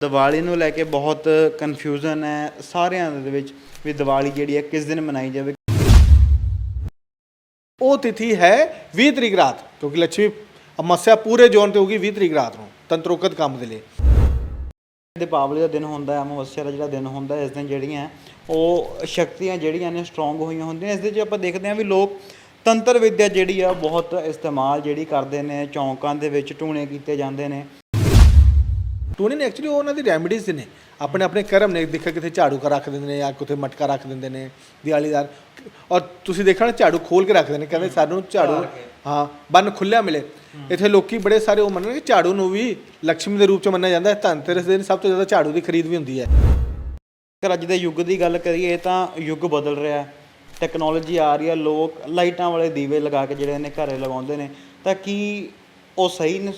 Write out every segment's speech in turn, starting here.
ਦੀਵਾਲੀ ਨੂੰ ਲੈ ਕੇ ਬਹੁਤ ਕਨਫਿਊਜ਼ਨ ਹੈ ਸਾਰਿਆਂ ਦੇ ਵਿੱਚ ਵੀ ਦੀਵਾਲੀ ਜਿਹੜੀ ਹੈ ਕਿਸ ਦਿਨ ਮਨਾਈ ਜਾਵੇ। ਉਹ ਤਿਥੀ ਹੈ 20 ਤਰੀਕ ਰਾਤ ਕਿਉਂਕਿ ਲక్ష్ਮੀ ਅਮਾਸਿਆ ਪੂਰੇ ਜੋਨ ਤੇ ਹੋਗੀ 20 ਤਰੀਕ ਰਾਤ ਨੂੰ ਤੰਤਰੋਕਤ ਕੰਮ ਦੇ ਲਈ। ਦੀਪਾਵਲੀ ਦਾ ਦਿਨ ਹੁੰਦਾ ਹੈ ਅਮਾਵਸਿਆ ਦਾ ਜਿਹੜਾ ਦਿਨ ਹੁੰਦਾ ਹੈ ਇਸ ਦਿਨ ਜਿਹੜੀਆਂ ਉਹ ਸ਼ਕਤੀਆਂ ਜਿਹੜੀਆਂ ਨੇ ਸਟਰੋਂਗ ਹੋਈਆਂ ਹੁੰਦੀਆਂ ਇਸ ਦੇ ਵਿੱਚ ਆਪਾਂ ਦੇਖਦੇ ਹਾਂ ਵੀ ਲੋਕ ਤੰਤਰ ਵਿਦਿਆ ਜਿਹੜੀ ਆ ਬਹੁਤ ਇਸਤੇਮਾਲ ਜਿਹੜੀ ਕਰਦੇ ਨੇ ਚੌਂਕਾਂ ਦੇ ਵਿੱਚ ਟੂਣੇ ਕੀਤੇ ਜਾਂਦੇ ਨੇ ਟੂਣੇ ਨੇ ਐਕਚੁਅਲੀ ਉਹਨਾਂ ਦੀ ਰੈਮਡੀਜ਼ ਨੇ। ਆਪਣੇ ਆਪਣੇ ਕਰਮ ਨੇ ਦੇਖਿਆ ਕਿਤੇ ਝਾੜੂ ਕਰ ਰੱਖ ਦਿੰਦੇ ਨੇ ਜਾਂ ਕਿਤੇ ਮਟਕਾ ਰੱਖ ਦਿੰਦੇ ਨੇ ਦਿਵਾਲੀਦਾਰ। ਔਰ ਤੁਸੀਂ ਦੇਖਣਾ ਝਾੜੂ ਖੋਲ ਕੇ ਰੱਖਦੇ ਨੇ ਕਹਿੰਦੇ ਸਾਨੂੰ ਝਾੜੂ ਹਾਂ ਬੰਨ ਖੁੱਲਿਆ ਮਿਲੇ। ਇੱਥੇ ਲੋਕੀ ਬੜੇ ਸਾਰੇ ਉਹ ਮੰਨਣ ਕਿ ਝਾੜੂ ਨੂੰ ਵੀ ਲక్ష్ਮੀ ਦੇ ਰੂਪ ਚ ਮੰਨਿਆ ਜਾਂਦਾ ਹੈ। ਧਨਤੇਰਸ ਦੇ ਦਿਨ ਸਭ ਤੋਂ ਜ਼ਿਆਦਾ ਝਾੜੂ ਦੀ ਖਰੀਦ ਵੀ ਹੁੰਦੀ ਹੈ। ਅਗਰ ਅੱਜ ਦੇ ਯੁੱਗ ਦੀ ਗੱਲ ਕਰੀਏ ਤਾਂ ਯੁੱਗ ਬਦਲ ਰਿਹਾ ਹੈ। ਟੈਕਨੋਲੋਜੀ ਆ ਰਹੀ ਹੈ ਲੋਕ ਲਾਈਟਾਂ ਵਾਲੇ ਦੀਵੇ ਲਗਾ ਕੇ ਜਿਹੜੇ ਨੇ ਘਰੇ ਲਗਾਉਂਦੇ ਨੇ। ਤਾਂ ਕੀ ਉਹ ਸਹੀ ਨੇ?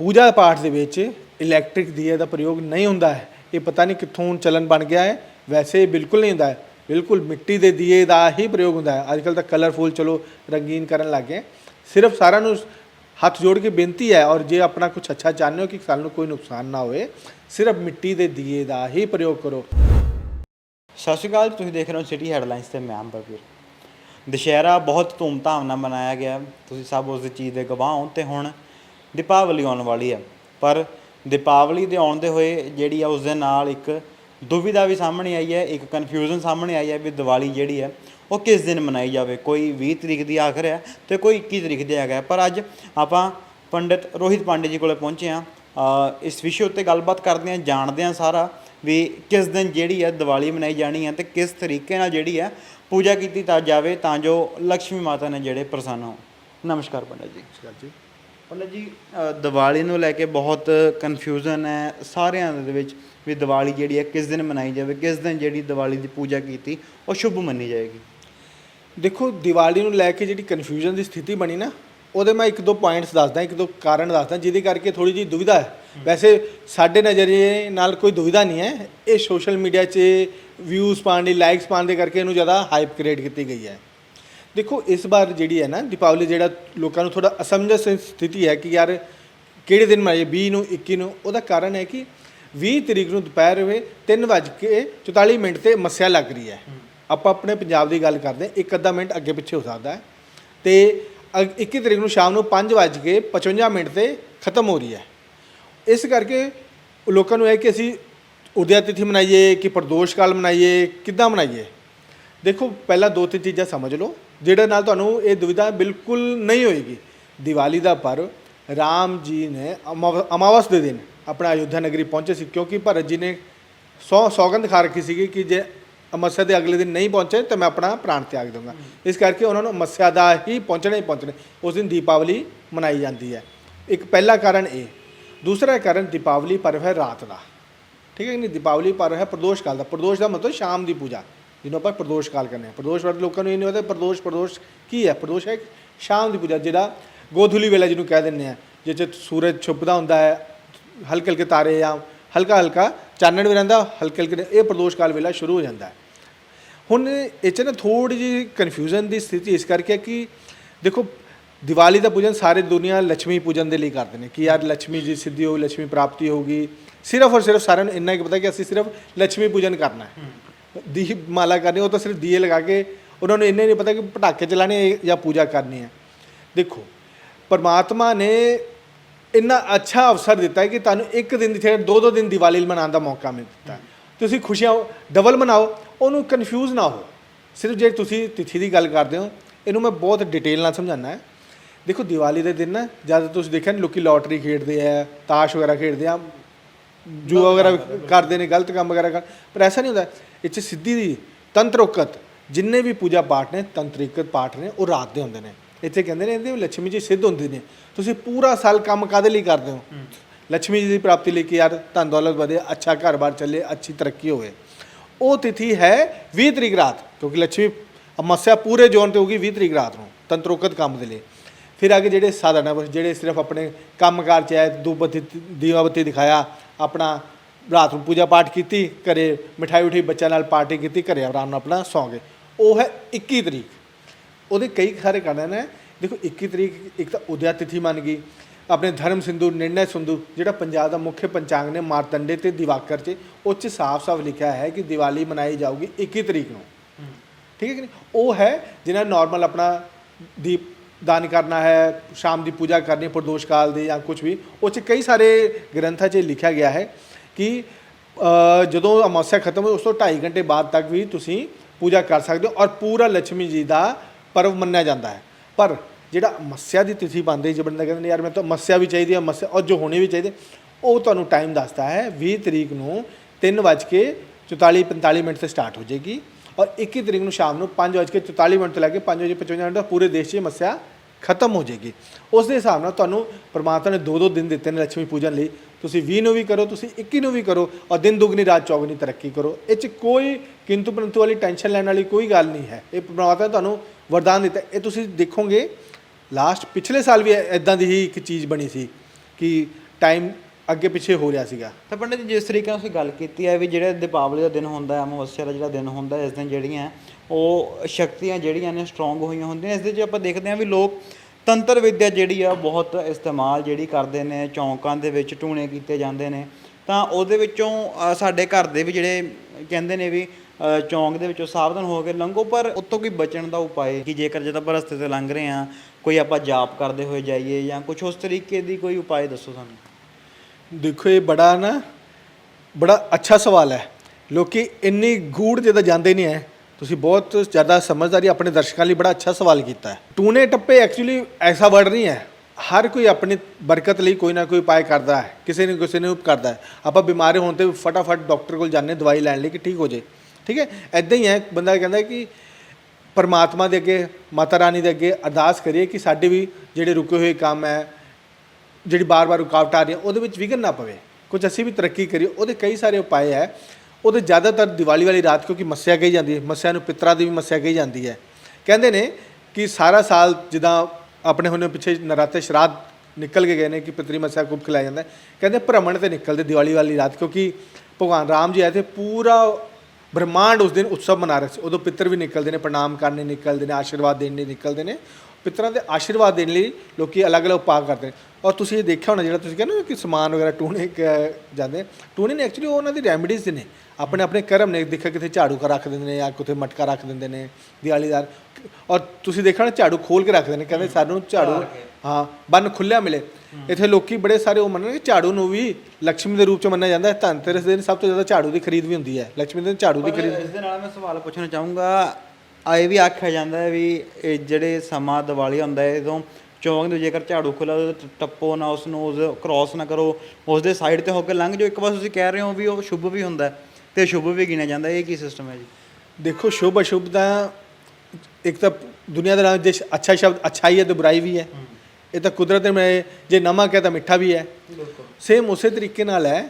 ਪੂਜਾ ਪਾਠ ਦੇ ਵਿੱਚ ਇਲੈਕਟ੍ਰਿਕ ਦੀਏ ਦਾ ਪ੍ਰਯੋਗ ਨਹੀਂ ਹੁੰਦਾ ਹੈ। ਇਹ ਪਤਾ ਨਹੀਂ ਕਿੱਥੋਂ ਹੁਣ ਚੱਲਣ ਬਣ ਗਿਆ ਹੈ। ਵੈਸੇ ਇਹ ਬਿਲਕੁਲ ਨਹੀਂ ਹੁੰਦਾ ਹੈ। ਬਿਲਕੁਲ ਮਿੱਟੀ ਦੇ ਦੀਏ ਦਾ ਹੀ ਪ੍ਰਯੋਗ ਹੁੰਦਾ ਹੈ। ਅੱਜ ਕੱਲ ਤਾਂ ਕਲਰਫੁਲ ਚਲੋ ਰੰਗੀਨ ਕਰਨ ਲੱਗ ਗਏ। ਸਿਰਫ ਸਾਰਿਆਂ ਨੂੰ ਹੱਥ ਜੋੜ ਕੇ ਬੇਨਤੀ ਹੈ ਔਰ ਜੇ ਆਪਣਾ ਕੁਝ ਅੱਛਾ ਚਾਹੁੰਦੇ ਹੋ ਕਿ ਸਾਨੂੰ ਕੋਈ ਨੁਕਸਾਨ ਨਾ ਹੋਵੇ, ਸਿਰਫ ਮਿੱਟੀ ਦੇ ਦੀਏ ਦਾ ਹੀ ਪ੍ਰਯੋਗ ਕਰੋ। ਸਤਿ ਸ਼੍ਰੀ ਅਕਾਲ, ਤੁਸੀਂ ਦੇਖ ਰਹੇ ਹੋ ਸਿਟੀ ਹੈਡਲਾਈਨਸ ਤੇ ਮੈਂ ਅੰਬਰਵੀਰ। ਦੁਸ਼ਹਿਰਾ ਬਹੁਤ ਧੂਮਧਾਮ ਨਾਲ ਮਨਾਇਆ ਗਿਆ। ਤੁਸੀਂ ਸਭ ਉਸ ਦੀ ਚੀਜ਼ ਦੇ ਗਵਾਹ ਹੋ ਤੇ ਹੁਣ ਦੀਪਾਵਲੀ ਆਉਣ ਵਾਲੀ ਹੈ ਪਰ ਦੀਪਾਵਲੀ ਦੇ ਆਉਣ ਦੇ ਹੋਏ ਜਿਹੜੀ ਆ ਉਸ ਦੇ ਨਾਲ ਇੱਕ ਦੁਵਿਧਾ ਵੀ ਸਾਹਮਣੇ ਆਈ ਹੈ, ਇੱਕ ਕਨਫਿਊਜ਼ਨ ਸਾਹਮਣੇ ਆਈ ਹੈ ਵੀ ਦੀਵਾਲੀ ਜਿਹੜੀ ਹੈ ਉਹ ਕਿਸ ਦਿਨ ਮਨਾਈ ਜਾਵੇ? ਕੋਈ 20 ਤਰੀਕ ਦੀ ਆਖਰ ਹੈ ਤੇ ਕੋਈ 21 ਤਰੀਕ ਦੀ ਹੈਗਾ। ਪਰ ਅੱਜ ਆਪਾਂ ਪੰਡਿਤ ਰੋਹਿਤ ਪਾਂਡੇ ਜੀ ਕੋਲੇ ਪਹੁੰਚੇ ਹਾਂ। ਇਸ ਵਿਸ਼ੇ ਉੱਤੇ ਗੱਲਬਾਤ ਕਰਦੇ ਹਾਂ, ਜਾਣਦੇ ਹਾਂ ਸਾਰਾ ਵੀ ਕਿਸ ਦਿਨ ਜਿਹੜੀ ਹੈ ਦੀਵਾਲੀ ਮਨਾਈ ਜਾਣੀ ਹੈ ਤੇ ਕਿਸ ਤਰੀਕੇ ਨਾਲ ਜਿਹੜੀ ਹੈ ਪੂਜਾ ਕੀਤੀ ਤਾਂ ਜਾਵੇ ਤਾਂ ਜੋ ਲక్ష్ਮੀ ਮਾਤਾ ਨੇ ਜਿਹੜੇ ਪ੍ਰਸੰਨ ਹੋ ਨਮਸਕਾਰ ਪੰਡਿਤ ਜੀ। ਜੀ। ਪੰਡਿਤ ਜੀ ਦੀਵਾਲੀ ਨੂੰ ਲੈ ਕੇ ਬਹੁਤ ਕਨਫਿਊਜ਼ਨ ਹੈ ਸਾਰਿਆਂ ਦੇ ਵਿੱਚ ਵੀ ਦੀਵਾਲੀ ਜਿਹੜੀ ਹੈ ਕਿਸ ਦਿਨ ਮਨਾਈ ਜਾਵੇ ਕਿਸ ਦਿਨ ਜਿਹੜੀ ਦੀਵਾਲੀ ਦੀ ਪੂਜਾ ਕੀਤੀ ਉਹ ਸ਼ੁਭ ਮੰਨੀ ਜਾਏਗੀ। ਦੇਖੋ ਦੀਵਾਲੀ ਨੂੰ ਲੈ ਕੇ ਜਿਹੜੀ ਕਨਫਿਊਜ਼ਨ ਦੀ ਸਥਿਤੀ ਬਣੀ ਨਾ ਉਹਦੇ ਮੈਂ ਇੱਕ ਦੋ ਪੁਆਇੰਟਸ ਦੱਸਦਾ ਇੱਕ ਦੋ ਕਾਰਨ ਦੱਸਦਾ ਜਿਹਦੇ ਕਰਕੇ ਥੋੜੀ ਜਿਹੀ ਦੁਵਿਧਾ ਹੈ। ਵੈਸੇ ਸਾਡੇ ਨਜ਼ਰੀਏ ਨਾਲ ਕੋਈ ਦੁਵਿਧਾ ਨਹੀਂ ਹੈ। ਇਹ ਸੋਸ਼ਲ ਮੀਡੀਆ 'ਚ ਵਿਊਜ਼ ਪਾਉਣ ਲਈ ਲਾਈਕਸ ਪਾਉਣ ਦੇ ਕਰਕੇ ਇਹਨੂੰ ਜ਼ਿਆਦਾ ਹਾਈਪ ਕ੍ਰੀਏਟ ਕੀਤੀ ਗਈ ਹੈ। ਦੇਖੋ ਇਸ ਵਾਰ ਜਿਹੜੀ ਹੈ ਨਾ ਦੀਪਾਵਲੀ ਜਿਹੜਾ ਲੋਕਾਂ ਨੂੰ ਥੋੜਾ ਅਸਮਝਸ ਸਥਿਤੀ ਹੈ ਕਿ ਯਾਰ ਕਿਹੜੇ ਦਿਨ ਮਨਾਈਏ 20 ਨੂੰ 21 ਨੂੰ ਉਹਦਾ ਕਾਰਨ ਹੈ ਕਿ 20 ਤਰੀਕ ਨੂੰ ਦੁਪਹਿਰ ਵੇ 3:44 ਮਿੰਟ ਤੇ ਮੱਸਿਆ ਲੱਗ ਰਹੀ ਹੈ। ਆਪਾਂ ਆਪਣੇ ਪੰਜਾਬ ਦੀ ਗੱਲ ਕਰਦੇ ਹਾਂ ਇੱਕ ਅੱਧਾ ਮਿੰਟ ਅੱਗੇ ਪਿੱਛੇ ਹੋ ਸਕਦਾ ਹੈ। ਤੇ ਅ- 21 ਤਰੀਕ ਨੂੰ ਸ਼ਾਮ ਨੂੰ 5:55 ਮਿੰਟ ਤੇ ਖਤਮ ਹੋ ਰਹੀ ਹੈ। ਇਸ ਕਰਕੇ ਲੋਕਾਂ ਨੂੰ ਇਹ ਕਿ ਅਸੀਂ ਉਦਿਆ ਤਿਥੀ ਮਨਾਈਏ ਕਿ ਪ੍ਰਦੋਸ਼ ਕਾਲ ਮਨਾਈਏ ਕਿੱਦਾਂ ਮਨਾਈਏ? ਦੇਖੋ ਪਹਿਲਾਂ ਦੋ ਤਿੰਨ ਚੀਜ਼ਾਂ ਸਮਝ ਲਓ। ਜਿਹੜੇ ਨਾਲ ਤੁਹਾਨੂੰ ਇਹ ਦੁਵਿਧਾ ਬਿਲਕੁਲ ਨਹੀਂ ਹੋਏਗੀ। ਦੀਵਾਲੀ ਦਾ ਪਰਵ ਰਾਮ ਜੀ ਨੇ ਅਮਾਵ- ਅਮਾਵਸ ਦੇ ਦਿਨ ਆਪਣਾ ਅਯੁੱਧਿਆ ਨਗਰੀ ਪਹੁੰਚੇ ਸੀ ਕਿਉਂਕਿ ਭਰਤ ਜੀ ਨੇ ਸੌ, ਸੌਗੰਧ ਖਾ ਰੱਖੀ ਸੀਗੀ ਕਿ ਜੇ ਅਮੱਸਿਆ ਦੇ ਅਗਲੇ ਦਿਨ ਨਹੀਂ ਪਹੁੰਚੇ ਤਾਂ ਮੈਂ ਆਪਣਾ ਪ੍ਰਾਣ ਤਿਆਗ ਦੂੰਗਾ ਇਸ ਕਰਕੇ ਉਹਨਾਂ ਨੂੰ ਅਮੱਸਿਆ ਦਾ ਹੀ ਪਹੁੰਚਣਾ ਹੀ ਪਹੁੰਚਣਾ। ਉਸ ਦਿਨ ਦੀਪਾਵਲੀ ਮਨਾਈ ਜਾਂਦੀ ਹੈ। ਇੱਕ ਪਹਿਲਾ ਕਾਰਨ ਇਹ। ਦੂਸਰਾ ਕਾਰਨ ਦੀਪਾਵਲੀ ਪਰਵ ਹੈ ਰਾਤ ਦਾ। ਠੀਕ ਹੈ ਨਹੀਂ? ਦੀਪਾਵਲੀ ਪਰਵ ਹੈ ਪ੍ਰਦੋਸ਼ ਕਾਲ ਦਾ। ਪ੍ਰਦੋਸ਼ ਦਾ ਮਤਲਬ ਸ਼ਾਮ ਦੀ ਪੂਜਾ। ਜਿਹਨੂੰ ਆਪਾਂ ਪ੍ਰਦੋਸ਼ ਕਾਲ ਕਹਿੰਦੇ ਆ ਪ੍ਰਦੋਸ਼ ਵਾਲੇ ਲੋਕਾਂ ਨੂੰ ਇਹ ਨਹੀਂ ਪਤਾ ਪ੍ਰਦੋਸ਼ ਪ੍ਰਦੋਸ਼ ਕੀ ਹੈ? ਪ੍ਰਦੋਸ਼ ਹੈ ਸ਼ਾਮ ਦੀ ਪੂਜਾ, ਜਿਹੜਾ ਗੋਧੂਲੀ ਵੇਲਾ ਜਿਹਨੂੰ ਕਹਿ ਦਿੰਦੇ ਆ 'ਚ ਸੂਰਜ ਛੁਪਦਾ ਹੁੰਦਾ ਹੈ ਹਲਕੇ ਹਲਕੇ ਤਾਰੇ ਜਾਂ ਹਲਕਾ ਹਲਕਾ ਚਾਨਣ ਵੀ ਰਹਿੰਦਾ ਹਲਕੇ ਹਲਕੇ ਇਹ ਪ੍ਰਦੋਸ਼ ਕਾਲ ਵੇਲਾ ਸ਼ੁਰੂ ਹੋ ਜਾਂਦਾ ਹੁਣ ਇਹ ਚ ਨਾ ਥੋੜੀ ਜਿਹੀ ਕਨਫਿਊਜ਼ਨ ਦੀ ਸਥਿਤੀ ਇਸ ਕਰਕੇ ਕਿ ਦੇਖੋ, ਦੀਵਾਲੀ ਦਾ ਪੂਜਨ ਸਾਰੇ ਦੁਨੀਆ ਲక్ష్ਮੀ ਪੂਜਨ ਦੇ ਲਈ ਕਰਦੇ ਨੇ ਕਿ ਯਾਰ ਲక్ష్ਮੀ ਜੀ ਸਿੱਧੀ ਹੋ ਲక్ష్ਮੀ ਪ੍ਰਾਪਤੀ ਹੋਊਗੀ ਸਿਰਫ ਔਰ ਸਿਰਫ ਸਾਰਿਆਂ ਨੂੰ ਇੰਨਾ ਹੀ ਪਤਾ ਕਿ ਅਸੀਂ ਸਿਰਫ ਲక్ష్ਮੀ ਪੂਜਨ ਕਰਨਾ ਹੈ। ਦੀਪ ਮਾਲਾ ਕਰਨੀ, ਉਹ ਤਾਂ ਸਿਰਫ ਦੀਏ ਲਗਾ ਕੇ ਉਹਨਾਂ ਨੂੰ ਇੰਨਾ ਨਹੀਂ ਪਤਾ ਕਿ ਪਟਾਕੇ ਚਲਾਣੇ ਜਾਂ ਪੂਜਾ ਕਰਨੀ ਹੈ ਦੇਖੋ, ਪਰਮਾਤਮਾ ਨੇ ਇੰਨਾ ਅੱਛਾ ਅਵਸਰ ਦਿੱਤਾ ਹੈ ਕਿ ਤੁਹਾਨੂੰ ਇੱਕ ਦਿਨ ਦੀ ਥਾਂ ਦੋ ਦੋ ਦਿਨ ਦੀਵਾਲੀ ਮਨਾਉਣ ਦਾ ਮੌਕਾ ਮਿਲ ਦਿੱਤਾ। ਤੁਸੀਂ ਖੁਸ਼ੀਆਂ ਡਬਲ ਮਨਾਓ, ਉਹਨੂੰ ਕਨਫਿਊਜ਼ ਨਾ ਹੋ। ਸਿਰਫ ਜੇ ਤੁਸੀਂ ਤਿਥੀ ਦੀ ਗੱਲ ਕਰਦੇ ਹੋ, ਇਹਨੂੰ ਮੈਂ ਬਹੁਤ ਡਿਟੇਲ ਨਾਲ ਸਮਝਾਉਣਾ ਹੈ ਦੇਖੋ, ਦੀਵਾਲੀ ਦੇ ਦਿਨ ਨਾ, ਜਦ ਤੁਸੀਂ ਦੇਖਿਆ ਨਾ, ਲੋਕੀ ਲੋਟਰੀ ਖੇਡਦੇ ਆ, ਤਾਸ਼ ਵਗੈਰਾ ਖੇਡਦੇ ਆ ਜੂਆ ਵਗੈਰਾ ਕਰਦੇ ਨੇ ਗਲਤ ਕੰਮ ਵਗੈਰਾ ਕਰ ਪਰ ਐਸਾ ਨਹੀਂ ਹੁੰਦਾ। ਇੱਥੇ ਸਿੱਧੀ ਦੀ ਤੰਤਰੋਕਤ ਜਿੰਨੇ ਵੀ ਪੂਜਾ ਪਾਠ ਨੇ ਤੰਤਰਿਕ ਪਾਠ ਨੇ ਉਹ ਰਾਤ ਦੇ ਹੁੰਦੇ ਨੇ। ਇੱਥੇ ਕਹਿੰਦੇ ਨੇ ਇਹਦੇ ਲక్ష్ਮੀ ਜੀ ਸਿੱਧ ਹੁੰਦੇ ਨੇ। ਤੁਸੀਂ ਪੂਰਾ ਸਾਲ ਕੰਮ ਕਾਦੇ ਲਈ ਕਰਦੇ ਹੋ? ਲక్ష్ਮੀ ਜੀ ਦੀ ਪ੍ਰਾਪਤੀ ਲਈ ਕਿ ਯਾਰ ਧੰਨ ਦੌਲਤ ਵਧੇ ਅੱਛਾ ਘਰ-ਬਾਰ ਚੱਲੇ ਅੱਛੀ ਤਰੱਕੀ ਹੋਵੇ। ਉਹ ਤਿਥੀ ਹੈ 20 ਤਰੀਕ ਰਾਤ ਕਿਉਂਕਿ ਲక్ష్ਮੀ ਅਮਸਿਆ ਪੂਰੇ ਜੋਨ ਤੇ ਹੋਗੀ 20 ਤਰੀਕ ਰਾਤ ਨੂੰ ਤੰਤਰੋਕਤ ਕੰਮ ਦੇ ਲਈ। ਫਿਰ ਅੱਗੇ ਜਿਹੜੇ ਸਾਧਨਾ ਜਿਹੜੇ ਸਿਰਫ ਆਪਣੇ ਕੰਮਕਾਰ ਚ ਆਏ ਦੂਪਤੀ ਦੀਵਾਬਤੀ ਦਿਖਾਇਆ ਆਪਣਾ ਰਾਤ ਨੂੰ ਪੂਜਾ ਪਾਠ ਕੀਤੀ ਘਰੇ ਮਿਠਾਈ ਉਠਾਈ ਬੱਚਿਆਂ ਨਾਲ ਪਾਰਟੀ ਕੀਤੀ ਘਰੇ ਆਰਾਮ ਨਾਲ ਆਪਣਾ ਸੌਂ ਗਏ। ਉਹ ਹੈ 21 ਤਰੀਕ। ਉਹਦੇ ਕਈ ਸਾਰੇ ਕਾਰਨ ਨੇ। ਦੇਖੋ 21 ਤਰੀਕ ਇੱਕ ਤਾਂ ਉਦਿਆ ਤਿਥੀ ਮੰਨ ਗਈ। ਆਪਣੇ ਧਰਮ ਸਿੰਧੂ ਨਿਰਣੈ ਸਿੰਧੂ ਜਿਹੜਾ ਪੰਜਾਬ ਦਾ ਮੁੱਖ ਪੰਚਾਂਗ ਨੇ ਮਾਰਤੰਡੇ ਤੇ ਦਿਵਾਕਰ 'ਚ ਉਹ 'ਚ ਸਾਫ਼-ਸਾਫ਼ ਲਿਖਿਆ ਹੈ ਕਿ ਦੀਵਾਲੀ ਮਨਾਈ ਜਾਊਗੀ 21 ਤਰੀਕ ਨੂੰ। ਠੀਕ ਹੈ ਕਿ ਨਹੀਂ? ਉਹ ਹੈ ਜਿਹਨਾਂ ਨਾਰਮਲ ਆਪਣਾ ਦੀਪ ਦਾਨ ਕਰਨਾ ਹੈ, ਸ਼ਾਮ ਦੀ ਪੂਜਾ ਕਰਨੀ ਹੈ, ਪ੍ਰਦੋਸ਼ ਕਾਲ ਦੀ ਜਾਂ ਕੁਝ ਵੀ, ਉਹ 'ਚ ਕਈ ਸਾਰੇ ਗ੍ਰੰਥਾਂ 'ਚ ਲਿਖਿਆ ਗਿਆ ਹੈ ਕਿ ਜਦੋਂ ਅਮਾਵਸਿਆ ਖਤਮ ਹੋ ਉਸ ਤੋਂ 2.5 ਘੰਟੇ ਬਾਅਦ ਤੱਕ ਵੀ ਤੁਸੀਂ ਪੂਜਾ ਕਰ ਸਕਦੇ ਹੋ ਔਰ ਪੂਰਾ ਲక్ష్ਮੀ ਜੀ ਦਾ ਪਰਵ ਮੰਨਿਆ ਜਾਂਦਾ ਹੈ। ਪਰ ਜਿਹੜਾ ਮੱਸਿਆ ਦੀ ਤਿਥੀ ਪਾਉਂਦੇ ਜੇ ਬੰਦਾ ਕਹਿੰਦਾ ਯਾਰ ਮੈਂ ਤਾਂ ਮੱਸਿਆ ਵੀ ਚਾਹੀਦੀ ਹੈ ਮੱਸਿਆ ਔਰ ਜੋ ਹੋਣੀ ਵੀ ਚਾਹੀਦੀ ਉਹ ਤੁਹਾਨੂੰ ਟਾਈਮ ਦੱਸਦਾ ਹੈ 20 ਤਰੀਕ ਨੂੰ 3:44 45 ਮਿੰਟ ਤੇ ਸਟਾਰਟ ਹੋ ਜਾਏਗੀ। ਔਰ 21 ਤਰੀਕ ਨੂੰ ਸ਼ਾਮ ਨੂੰ 5:44 ਮਿੰਟ ਤੋਂ ਲੈ ਕੇ 5:55 ਮਿੰਟ ਤੱਕ ਪੂਰੇ ਦੇਸ਼ 'ਚ ਇਹ ਮੱਸਿਆ ਖਤਮ ਹੋ ਜਾਏਗੀ। ਉਸ ਦੇ ਹਿਸਾਬ ਨਾਲ ਤੁਹਾਨੂੰ ਪ੍ਰਮਾਤਮਾ ਨੇ ਦੋ ਦੋ ਦਿਨ ਦਿੱਤੇ ਨੇ ਲక్ష్ਮੀ ਪੂਜਨ ਲਈ। ਤੁਸੀਂ 20 ਨੂੰ ਵੀ ਕਰੋ, ਤੁਸੀਂ 21 ਨੂੰ ਵੀ ਕਰੋ ਔਰ ਦਿਨ ਦੁਗਣੀ, ਰਾਤ ਚੌਗਣੀ ਤਰੱਕੀ ਕਰੋ। ਇਹ 'ਚ ਕੋਈ ਕਿੰਤੂ ਪਰੰਤੂ ਵਾਲੀ ਟੈਨਸ਼ਨ ਲੈਣ ਵਾਲੀ ਕੋਈ ਗੱਲ ਨਹੀਂ ਹੈ। ਇਹ ਪ੍ਰਮਾਤਮਾ ਨੇ ਤੁਹਾਨੂੰ ਵਰਦਾਨ ਦਿੱਤਾ। ਇਹ ਤੁਸੀਂ ਦੇਖੋਗੇ ਲਾਸਟ ਪਿਛਲੇ ਸਾਲ ਵੀ ਇਦਾਂ ਦੀ ਹੀ ਇੱਕ ਚੀਜ਼ ਬਣੀ ਸੀ ਕਿ ਟਾਈਮ ਅੱਗੇ ਪਿੱਛੇ ਹੋ ਰਿਹਾ ਸੀਗਾ। ਤਾਂ ਪੰਡਿਤ ਜੀ, ਜਿਸ ਤਰੀਕੇ ਨਾਲ ਤੁਸੀਂ ਗੱਲ ਕੀਤੀ ਹੈ ਵੀ ਜਿਹੜਾ ਦੀਪਾਵਲੀ ਦਾ ਦਿਨ ਹੁੰਦਾ ਹੈ ਅਮਾਵਸਿਆ ਦਾ ਜਿਹੜਾ ਦਿਨ ਹੁੰਦਾ ਹੈ, ਇਸ ਦਿਨ ਜਿਹੜੀਆਂ ਉਹ ਸ਼ਕਤੀਆਂ ਜਿਹੜੀਆਂ ਨੇ ਸਟਰੋਂਗ ਹੋਈਆਂ ਹੁੰਦੀਆਂ ਇਸ ਦੇ 'ਚ ਆਪਾਂ ਦੇਖਦੇ ਹਾਂ ਵੀ ਲੋਕ ਤੰਤਰ ਵਿੱਦਿਆ ਜਿਹੜੀ ਆ, ਬਹੁਤ ਇਸਤੇਮਾਲ ਜਿਹੜੀ ਕਰਦੇ ਨੇ, ਚੌਂਕਾਂ ਦੇ ਵਿੱਚ ਟੂਣੇ ਕੀਤੇ ਜਾਂਦੇ ਨੇ। ਤਾਂ ਉਹਦੇ ਵਿੱਚੋਂ ਸਾਡੇ ਘਰ ਦੇ ਵੀ ਜਿਹੜੇ ਕਹਿੰਦੇ ਨੇ ਵੀ ਚੌਂਕ ਦੇ ਵਿੱਚੋਂ ਸਾਵਧਾਨ ਹੋ ਕੇ ਲੰਘੋ, ਪਰ ਉੱਤੋਂ ਕੋਈ ਬਚਣ ਦਾ ਉਪਾਅ ਕਿ ਜੇਕਰ ਜਦੋਂ ਆਪਾਂ ਰਸਤੇ ਤੇ ਲੰਘ ਰਹੇ ਆ ਕੋਈ ਆਪਾਂ ਜਾਪ ਕਰਦੇ ਹੋਏ ਜਾਈਏ ਜਾਂ ਕੁਝ ਉਸ ਤਰੀਕੇ ਦੀ ਕੋਈ ਉਪਾਅ ਦੱਸੋ ਸਾਨੂੰ। ਦੇਖੋ ਇਹ ਬੜਾ ਨਾ, ਬੜਾ ਅੱਛਾ ਸਵਾਲ ਹੈ। ਲੋਕੀ ਇੰਨੀ ਗੂੜ ਜਿਹਦਾ ਜਾਂਦੇ ਨਹੀਂ ਹੈ। ਤੁਸੀਂ ਬਹੁਤ ਜ਼ਿਆਦਾ ਸਮਝਦਾਰੀ ਆਪਣੇ ਦਰਸ਼ਕਾਂ ਲਈ ਬੜਾ ਅੱਛਾ ਸਵਾਲ ਕੀਤਾ ਹੈ। ਟੂਨੇ ਟੱਪੇ ਐਕਚੁਅਲੀ ਐਸਾ ਵਰਡ ਨਹੀਂ ਹੈ। ਹਰ ਕੋਈ ਆਪਣੀ ਬਰਕਤ ਲਈ ਕੋਈ ਨਾ ਕੋਈ ਉਪਾਅ ਕਰਦਾ ਹੈ। ਕਿਸੇ ਨੇ ਕਿਸੇ ਨੂੰ ਕਰਦਾ ਹੈ। ਆਪਾਂ ਬਿਮਾਰ ਹੋਣ ਤੇ ਫਟਾਫਟ ਡਾਕਟਰ ਕੋਲ ਜਾਂਦੇ ਦਵਾਈ ਲੈਣ ਲਈ ਕਿ ਠੀਕ ਹੋ ਜਾਏ ਠੀਕ ਹੈ? ਐਦਾਂ ਹੀ ਹੈ, ਬੰਦਾ ਕਹਿੰਦਾ ਕਿ ਪਰਮਾਤਮਾ ਦੇ ਅੱਗੇ, ਮਾਤਾ ਰਾਣੀ ਦੇ ਅੱਗੇ ਅਰਦਾਸ ਕਰੀਏ ਕਿ ਸਾਡੇ ਵੀ ਜਿਹੜੇ ਰੁਕੇ ਹੋਏ ਕੰਮ ਹੈ ਜਿਹੜੀ ਬਾਰ-ਬਾਰ ਰੁਕਾਵਟ ਆ ਰਹੀ ਹੈ ਉਹਦੇ ਵਿੱਚ ਵਿਘਨ ਨਾ ਪਵੇ। ਕੁਝ ਅਸੀਂ ਵੀ ਤਰੱਕੀ ਕਰੀਏ, ਉਹਦੇ ਕਈ ਸਾਰੇ ਉਪਾਅ ਹੈ। ਉਹਦੇ ਜ਼ਿਆਦਾਤਰ ਦੀਵਾਲੀ ਵਾਲੀ ਰਾਤ ਕਿਉਂਕਿ ਮੱਸਿਆ ਕਹੀ ਜਾਂਦੀ ਹੈ, ਮੱਸਿਆ ਨੂੰ ਪਿਤਰਾਂ ਦੀ ਵੀ ਮੱਸਿਆ ਕਹੀ ਜਾਂਦੀ ਹੈ। ਕਹਿੰਦੇ ਨੇ ਕਿ ਸਾਰਾ ਸਾਲ ਜਿੱਦਾਂ ਆਪਣੇ ਹੁਣੇ ਪਿੱਛੇ ਨਰਾਤੇ ਸ਼ਰਾਧ ਨਿਕਲ ਕੇ ਗਏ ਨੇ ਕਿ ਪਿਤਰੀ ਮੱਸਿਆ ਕੁੱਬ ਖਿਲਾਇਆ ਜਾਂਦਾ ਕਹਿੰਦੇ ਭ੍ਰਮਣ ਤੇ ਨਿਕਲਦੇ ਦੀਵਾਲੀ ਵਾਲੀ ਰਾਤ ਕਿਉਂਕਿ ਭਗਵਾਨ ਰਾਮ ਜੀ ਆਏ ਤੇ ਪੂਰਾ ਬ੍ਰਹਮਾਂਡ ਉਸ ਦਿਨ ਉਤਸਵ ਮਨਾ ਰਹੇ ਸੀ। ਉਦੋਂ ਪਿੱਤਰ ਵੀ ਨਿਕਲਦੇ ਨੇ, ਪ੍ਰਣਾਮ ਕਰਨੇ ਨਿਕਲਦੇ ਨੇ, ਆਸ਼ੀਰਵਾਦ ਦੇਣ ਲਈ ਨਿਕਲਦੇ ਨੇ। ਪਿਤਰਾਂ ਦੇ ਆਸ਼ੀਰਵਾਦ ਦੇਣ ਲਈ ਲੋਕੀ ਅਲੱਗ-ਅਲੱਗ ਉਪਾਅ ਕਰਦੇ ਨੇ। ਔਰ ਤੁਸੀਂ ਇਹ ਦੇਖਿਆ ਹੋਣਾ ਜਿਹੜਾ ਤੁਸੀਂ ਕਹਿੰਦੇ ਹੋ ਕਿ ਸਮਾਨ ਵਗੈਰਾ ਟੂਣੇ ਜਾਂਦੇ ਟੂਣੇ ਨੇ ਐਕਚੁਅਲੀ ਉਹਨਾਂ ਦੀ ਰੈਮਡੀਜ਼ ਨੇ। ਆਪਣੇ ਆਪਣੇ ਕਰਮ ਨੇ ਦੇਖਿਆ ਕਿਤੇ ਝਾੜੂ ਕਰ ਰੱਖ ਦਿੰਦੇ ਨੇ ਜਾਂ ਕਿਤੇ ਮਟਕਾ ਰੱਖ ਦਿੰਦੇ ਨੇ ਦਿਵਾਲੀਦਾਰ। ਔਰ ਤੁਸੀਂ ਦੇਖਿਆ ਹੋਣਾ ਝਾੜੂ ਖੋਲ ਕੇ ਰੱਖਦੇ ਨੇ ਕਹਿੰਦੇ ਸਾਨੂੰ ਝਾੜੂ ਹਾਂ ਬੰਨ ਖੁੱਲਿਆ ਮਿਲੇ। ਇੱਥੇ ਲੋਕੀ ਬੜੇ ਸਾਰੇ ਉਹ ਮੰਨਣਗੇ ਝਾੜੂ ਨੂੰ ਵੀ ਲక్ష్ਮੀ ਦੇ ਰੂਪ ਚ ਮੰਨਿਆ ਜਾਂਦਾ ਹੈ। ਧਨਤੇਰਸ ਦੇ ਦਿਨ ਸਭ ਤੋਂ ਜ਼ਿਆਦਾ ਝਾੜੂ ਦੀ ਖਰੀਦ ਵੀ ਹੁੰਦੀ ਹੈ। ਲక్ష్ਮੀ ਦੇ ਦਿਨ ਝਾੜੂ ਦੀ ਖਰੀਦ ਇਸ ਦੇ ਨਾਲ ਮੈਂ ਸਵਾਲ ਪੁੱਛਣਾ ਚਾਹੂੰਗਾ ਆਏ ਵੀ ਆਖਿਆ ਜਾਂਦਾ ਹੈ ਵੀ ਇਹ ਜਿਹੜੇ ਸਮਾਂ ਦੀਵਾਲੀ ਹੁੰਦਾ ਹੈ ਜਦੋਂ ਚੌਂਕ ਦੇ ਜੇਕਰ ਝਾੜੂ ਖੁੱਲਾ ਤੇ ਟੱਪੋ ਨਾ ਉਸ ਨੂੰ ਉਸ ਕ੍ਰਾਸ ਨਾ ਕਰੋ ਉਸ ਦੇ ਸਾਈਡ ਤੇ ਹੋ ਕੇ ਲੰਘ ਜਾਓ। ਇੱਕ ਵਾਰ ਤੁਸੀਂ ਕਹਿ ਰਹੇ ਹੋ ਵੀ ਉਹ ਸ਼ੁਭ ਵੀ ਹੁੰਦਾ ਤੇ ਸ਼ੁਭ ਵੀ ਗਿਣਿਆ ਜਾਂਦਾ। ਇਹ ਕੀ ਸਿਸਟਮ ਹੈ ਜੀ? ਦੇਖੋ ਸ਼ੁਭ ਅਸ਼ੁਭ ਦਾ ਇੱਕ ਤਾਂ ਦੁਨੀਆ ਦੇ ਨਾਲ ਜੇ ਅੱਛਾ ਸ਼ਬਦ ਅੱਛਾਈ ਹੈ ਤੇ ਬੁਰਾਈ ਵੀ ਹੈ। ਇਹ ਤਾਂ ਕੁਦਰਤ ਨੇ ਜੇ ਨਮਕ ਹੈ ਤਾਂ ਮਿੱਠਾ ਵੀ ਹੈ। ਸੇਮ ਉਸੇ ਤਰੀਕੇ ਨਾਲ ਹੈ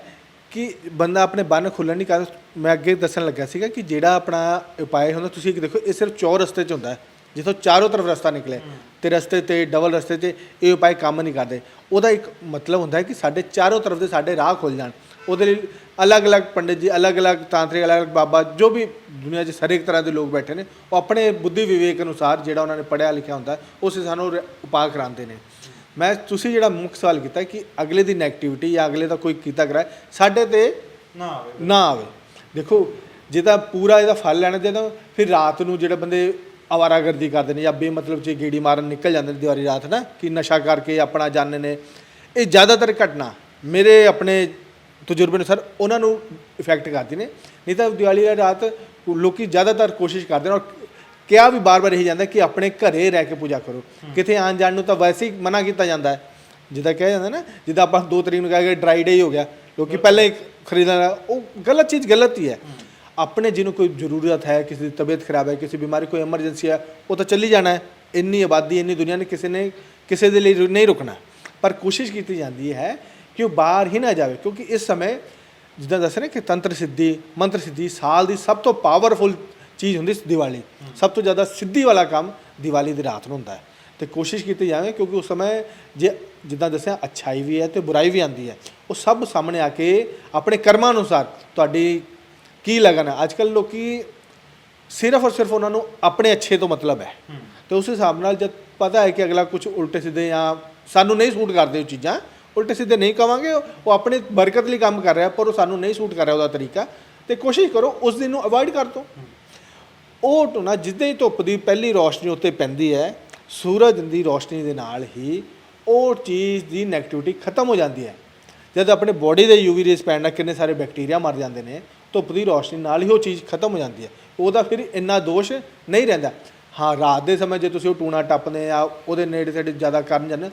ਕਿ ਬੰਦਾ ਆਪਣੇ ਬੰਨ ਖੁੱਲਣ ਨਹੀਂ ਕਰ ਮੈਂ ਅੱਗੇ ਦੱਸਣ ਲੱਗਾ ਸੀਗਾ ਕਿ ਜਿਹੜਾ ਆਪਣਾ ਉਪਾਅ ਹੁੰਦਾ ਤੁਸੀਂ ਇੱਕ ਦੇਖੋ ਇਹ ਸਿਰਫ ਚੌਰ ਰਸਤੇ 'ਚ ਹੁੰਦਾ ਜਿੱਥੋਂ ਚਾਰੋਂ ਤਰਫ ਰਸਤਾ ਨਿਕਲੇ ਤੇ ਰਸਤੇ ਤੇ ਡਬਲ ਰਸਤੇ 'ਚ ਇਹ ਉਪਾਅ ਕੰਮ ਨਹੀਂ ਕਰਦੇ। ਉਹਦਾ ਇੱਕ ਮਤਲਬ ਹੁੰਦਾ ਹੈ ਕਿ ਸਾਡੇ ਚਾਰੋਂ ਤਰਫ ਦੇ ਸਾਡੇ ਰਾਹ ਖੁੱਲ ਜਾਣ। ਉਹਦੇ ਲਈ ਅਲੱਗ-ਅਲੱਗ ਪੰਡਿਤ ਜੀ ਅਲੱਗ-ਅਲੱਗ ਤਾਂਤਰਿਕ ਅਲੱਗ-ਅਲੱਗ ਬਾਬਾ ਜੋ ਵੀ ਦੁਨੀਆ 'ਚ ਹਰੇਕ ਤਰ੍ਹਾਂ ਦੇ ਲੋਕ ਬੈਠੇ ਨੇ ਉਹ ਆਪਣੇ ਬੁੱਧੀ ਵਿਵੇਕ ਅਨੁਸਾਰ ਜਿਹੜਾ ਉਹਨਾਂ ਨੇ ਪੜ੍ਹਿਆ ਲਿਖਿਆ ਹੁੰਦਾ ਉਸ ਸਾਨੂੰ ਰ- ਉਪਾਅ ਕਰਾਉਂਦੇ ਨੇ। ਮੈਂ ਤੁਸੀਂ ਜਿਹੜਾ ਮੁੱਖ ਸਵਾਲ ਕੀਤਾ ਕਿ ਅਗਲੇ ਦੀ ਨੈਗੇਟਿਵਿਟੀ ਜਾਂ ਅਗਲੇ ਦਾ ਕੋਈ ਕੀਤਾ ਕਰਾਏ ਸਾਡੇ ਤੇ ਨਾ ਆਵੇ। ਨਾ ਆਵੇ। ਦੇਖੋ ਜੇ ਤਾਂ ਪੂਰਾ ਇਹਦਾ ਫਲ ਲੈਣਾ ਤਾਂ ਫਿਰ ਰਾਤ ਨੂੰ ਜਿਹੜੇ ਬੰਦੇ ਆਵਾਰਾਗਰਦੀ ਕਰਦੇ ਨੇ ਜਾਂ ਬੇਮਤਲਬ ਚ ਗੇੜੀ ਮਾਰਨ ਨਿਕਲ ਜਾਂਦੇ ਨੇ ਦਿਵਾਰੀ ਰਾਤ ਨਾ ਕਿ ਨਸ਼ਾ ਕਰਕੇ ਆਪਣਾ ਜਾਣਦੇ ਨੇ ਇਹ ਜ਼ਿਆਦਾਤਰ ਘਟਨਾ ਮੇਰੇ ਆਪਣੇ ਤਜਰਬੇ ਅਨੁਸਾਰ ਉਹਨਾਂ ਨੂੰ ਇਫੈਕਟ ਕਰਦੀ ਨੇ। ਨਹੀਂ ਤਾਂ ਦਿਵਾਲੀ ਦੀ ਰਾਤ ਲੋਕੀ ਜ਼ਿਆਦਾਤਰ ਕੋਸ਼ਿਸ਼ ਕਰਦੇ ਨੇ ਔਰ ਕਿਹਾ ਵੀ ਬਾਰ-ਬਾਰ ਇਹੀ ਜਾਂਦਾ ਕਿ ਆਪਣੇ ਘਰੇ ਰਹਿ ਕੇ ਪੂਜਾ ਕਰੋ। ਕਿਤੇ ਆਣ ਜਾਣ ਨੂੰ ਤਾਂ ਵੈਸੇ ਹੀ ਮਨਾ ਕੀਤਾ ਜਾਂਦਾ ਹੈ। ਜਿੱਦਾਂ ਕਿਹਾ ਜਾਂਦਾ ਨਾ ਜਿੱਦਾਂ ਆਪਾਂ ਦੋ ਤਰੀਕ ਨੂੰ ਕਹਾਂਗੇ ਡਰਾਈ ਡੇ ਹੀ ਗਿਆ ਲੋਕੀ ਪਹਿਲਾਂ ਹੀ ਖਰੀਦਣਾ ਉਹ ਗਲਤ ਚੀਜ਼ ਗਲਤ ਹੀ ਹੈ। ਆਪਣੇ ਜਿਹਨੂੰ ਕੋਈ ਜ਼ਰੂਰਤ ਹੈ ਕਿਸੇ ਦੀ ਤਬੀਅਤ ਖਰਾਬ ਹੈ ਕਿਸੇ ਬਿਮਾਰੀ ਕੋਈ ਐਮਰਜੈਂਸੀ ਹੈ ਉਹ ਤਾਂ ਚੱਲੀ ਜਾਣਾ ਹੈ। ਇੰਨੀ ਆਬਾਦੀ ਇੰਨੀ ਦੁਨੀਆ ਨੇ ਕਿਸੇ ਨੇ ਕਿਸੇ ਦੇ ਲਈ ਨਹੀਂ ਰੁਕਣਾ। ਪਰ ਕੋਸ਼ਿਸ਼ ਕੀਤੀ ਜਾਂਦੀ ਹੈ ਕਿ ਉਹ ਬਾਹਰ ਹੀ ਨਾ ਜਾਵੇ ਕਿਉਂਕਿ ਇਸ ਸਮੇਂ ਜਿੱਦਾਂ ਦੱਸ ਰਹੇ ਕਿ ਤੰਤਰ ਸਿੱਧੀ ਮੰਤਰ ਸਿੱਧੀ ਸਾਲ ਦੀ ਸਭ ਤੋਂ ਪਾਵਰਫੁਲ ਚੀਜ਼ ਹੁੰਦੀ ਦੀਵਾਲੀ। ਸਭ ਤੋਂ ਜ਼ਿਆਦਾ ਸਿੱਧੀ ਵਾਲਾ ਕੰਮ ਦੀਵਾਲੀ ਦੀ ਰਾਤ ਨੂੰ ਹੁੰਦਾ ਹੈ। ਤੇ ਕੋਸ਼ਿਸ਼ ਕੀਤੀ ਜਾਵੇ ਕਿਉਂਕਿ ਉਸ ਸਮੇਂ ਜੇ ਜਿੱਦਾਂ ਦੱਸਿਆ ਅੱਛਾਈ ਵੀ ਹੈ ਤੇ ਬੁਰਾਈ ਵੀ ਆਂਦੀ ਹੈ। ਉਹ ਸਭ ਸਾਹਮਣੇ ਆ ਕੇ ਆਪਣੇ ਕਰਮਾਂ ਅਨੁਸਾਰ ਤੁਹਾਡੀ ਕੀ ਲਗਨ ਹੈ? ਅੱਜ ਕੱਲ੍ਹ ਲੋਕੀ ਸਿਰਫ ਔਰ ਸਿਰਫ ਉਹਨਾਂ ਨੂੰ ਆਪਣੇ ਅੱਛੇ ਤੋਂ ਮਤਲਬ ਹੈ। ਤੇ ਉਸ ਹਿਸਾਬ ਨਾਲ ਜਦ ਪਤਾ ਹੈ ਕਿ ਅਗਲਾ ਕੁਝ ਉਲਟੇ ਸਿੱਧੇ ਜਾਂ ਸਾਨੂੰ ਨਹੀਂ ਸੂਟ ਕਰਦੇ ਉਹ ਚੀਜ਼ਾਂ ਉਲਟੇ ਸਿੱਧੇ ਨਹੀਂ ਕਵਾਂਗੇ ਉਹ ਆਪਣੇ ਬਰਕਤ ਲਈ ਕੰਮ ਕਰ ਰਿਹਾ ਪਰ ਉਹ ਸਾਨੂੰ ਨਹੀਂ ਸੂਟ ਕਰ ਰਿਹਾ ਉਹਦਾ ਤਰੀਕਾ। ਤੇ ਕੋਸ਼ਿਸ਼ ਕਰੋ ਉਸ ਦਿਨ ਨੂੰ ਅਵੋਇਡ ਕਰ ਦਿਓ। ਉਹ ਟੁਨਾ ਜਿੱਦਾਂ ਹੀ ਧੁੱਪ ਦੀ ਪਹਿਲੀ ਰੋਸ਼ਨੀ ਉੱਤੇ ਪੈਂਦੀ ਹੈ, ਸੂਰਜ ਦੀ ਰੋਸ਼ਨੀ ਦੇ ਨਾਲ ਹੀ ਉਹ ਚੀਜ਼ ਦੀ ਨੈਗੇਟਿਵਿਟੀ ਖਤਮ ਹੋ ਜਾਂਦੀ ਹੈ। ਜਦ ਆਪਣੇ ਬੋਡੀ ਦੇ ਯੂਵੀ ਰੇਸ ਪੈਣ ਨਾਲ ਕਿੰਨੇ ਸਾਰੇ ਬੈਕਟੀਰੀਆ ਮਰ ਜਾਂਦੇ ਨੇ, ਧੁੱਪ ਦੀ ਰੋਸ਼ਨੀ ਨਾਲ ਹੀ ਉਹ ਚੀਜ਼ ਖਤਮ ਹੋ ਜਾਂਦੀ ਹੈ। ਉਹਦਾ ਫਿਰ ਇੰਨਾ ਦੋਸ਼ ਨਹੀਂ ਰਹਿੰਦਾ। ਹਾਂ, ਰਾਤ ਦੇ ਸਮੇਂ ਜੇ ਤੁਸੀਂ ਉਹ ਟੂਣਾ ਟੱਪਦੇ ਆ, ਉਹਦੇ ਨੇੜੇ ਤੇੜੇ ਜ਼ਿਆਦਾ ਕਰਨ ਜਾਂਦੇ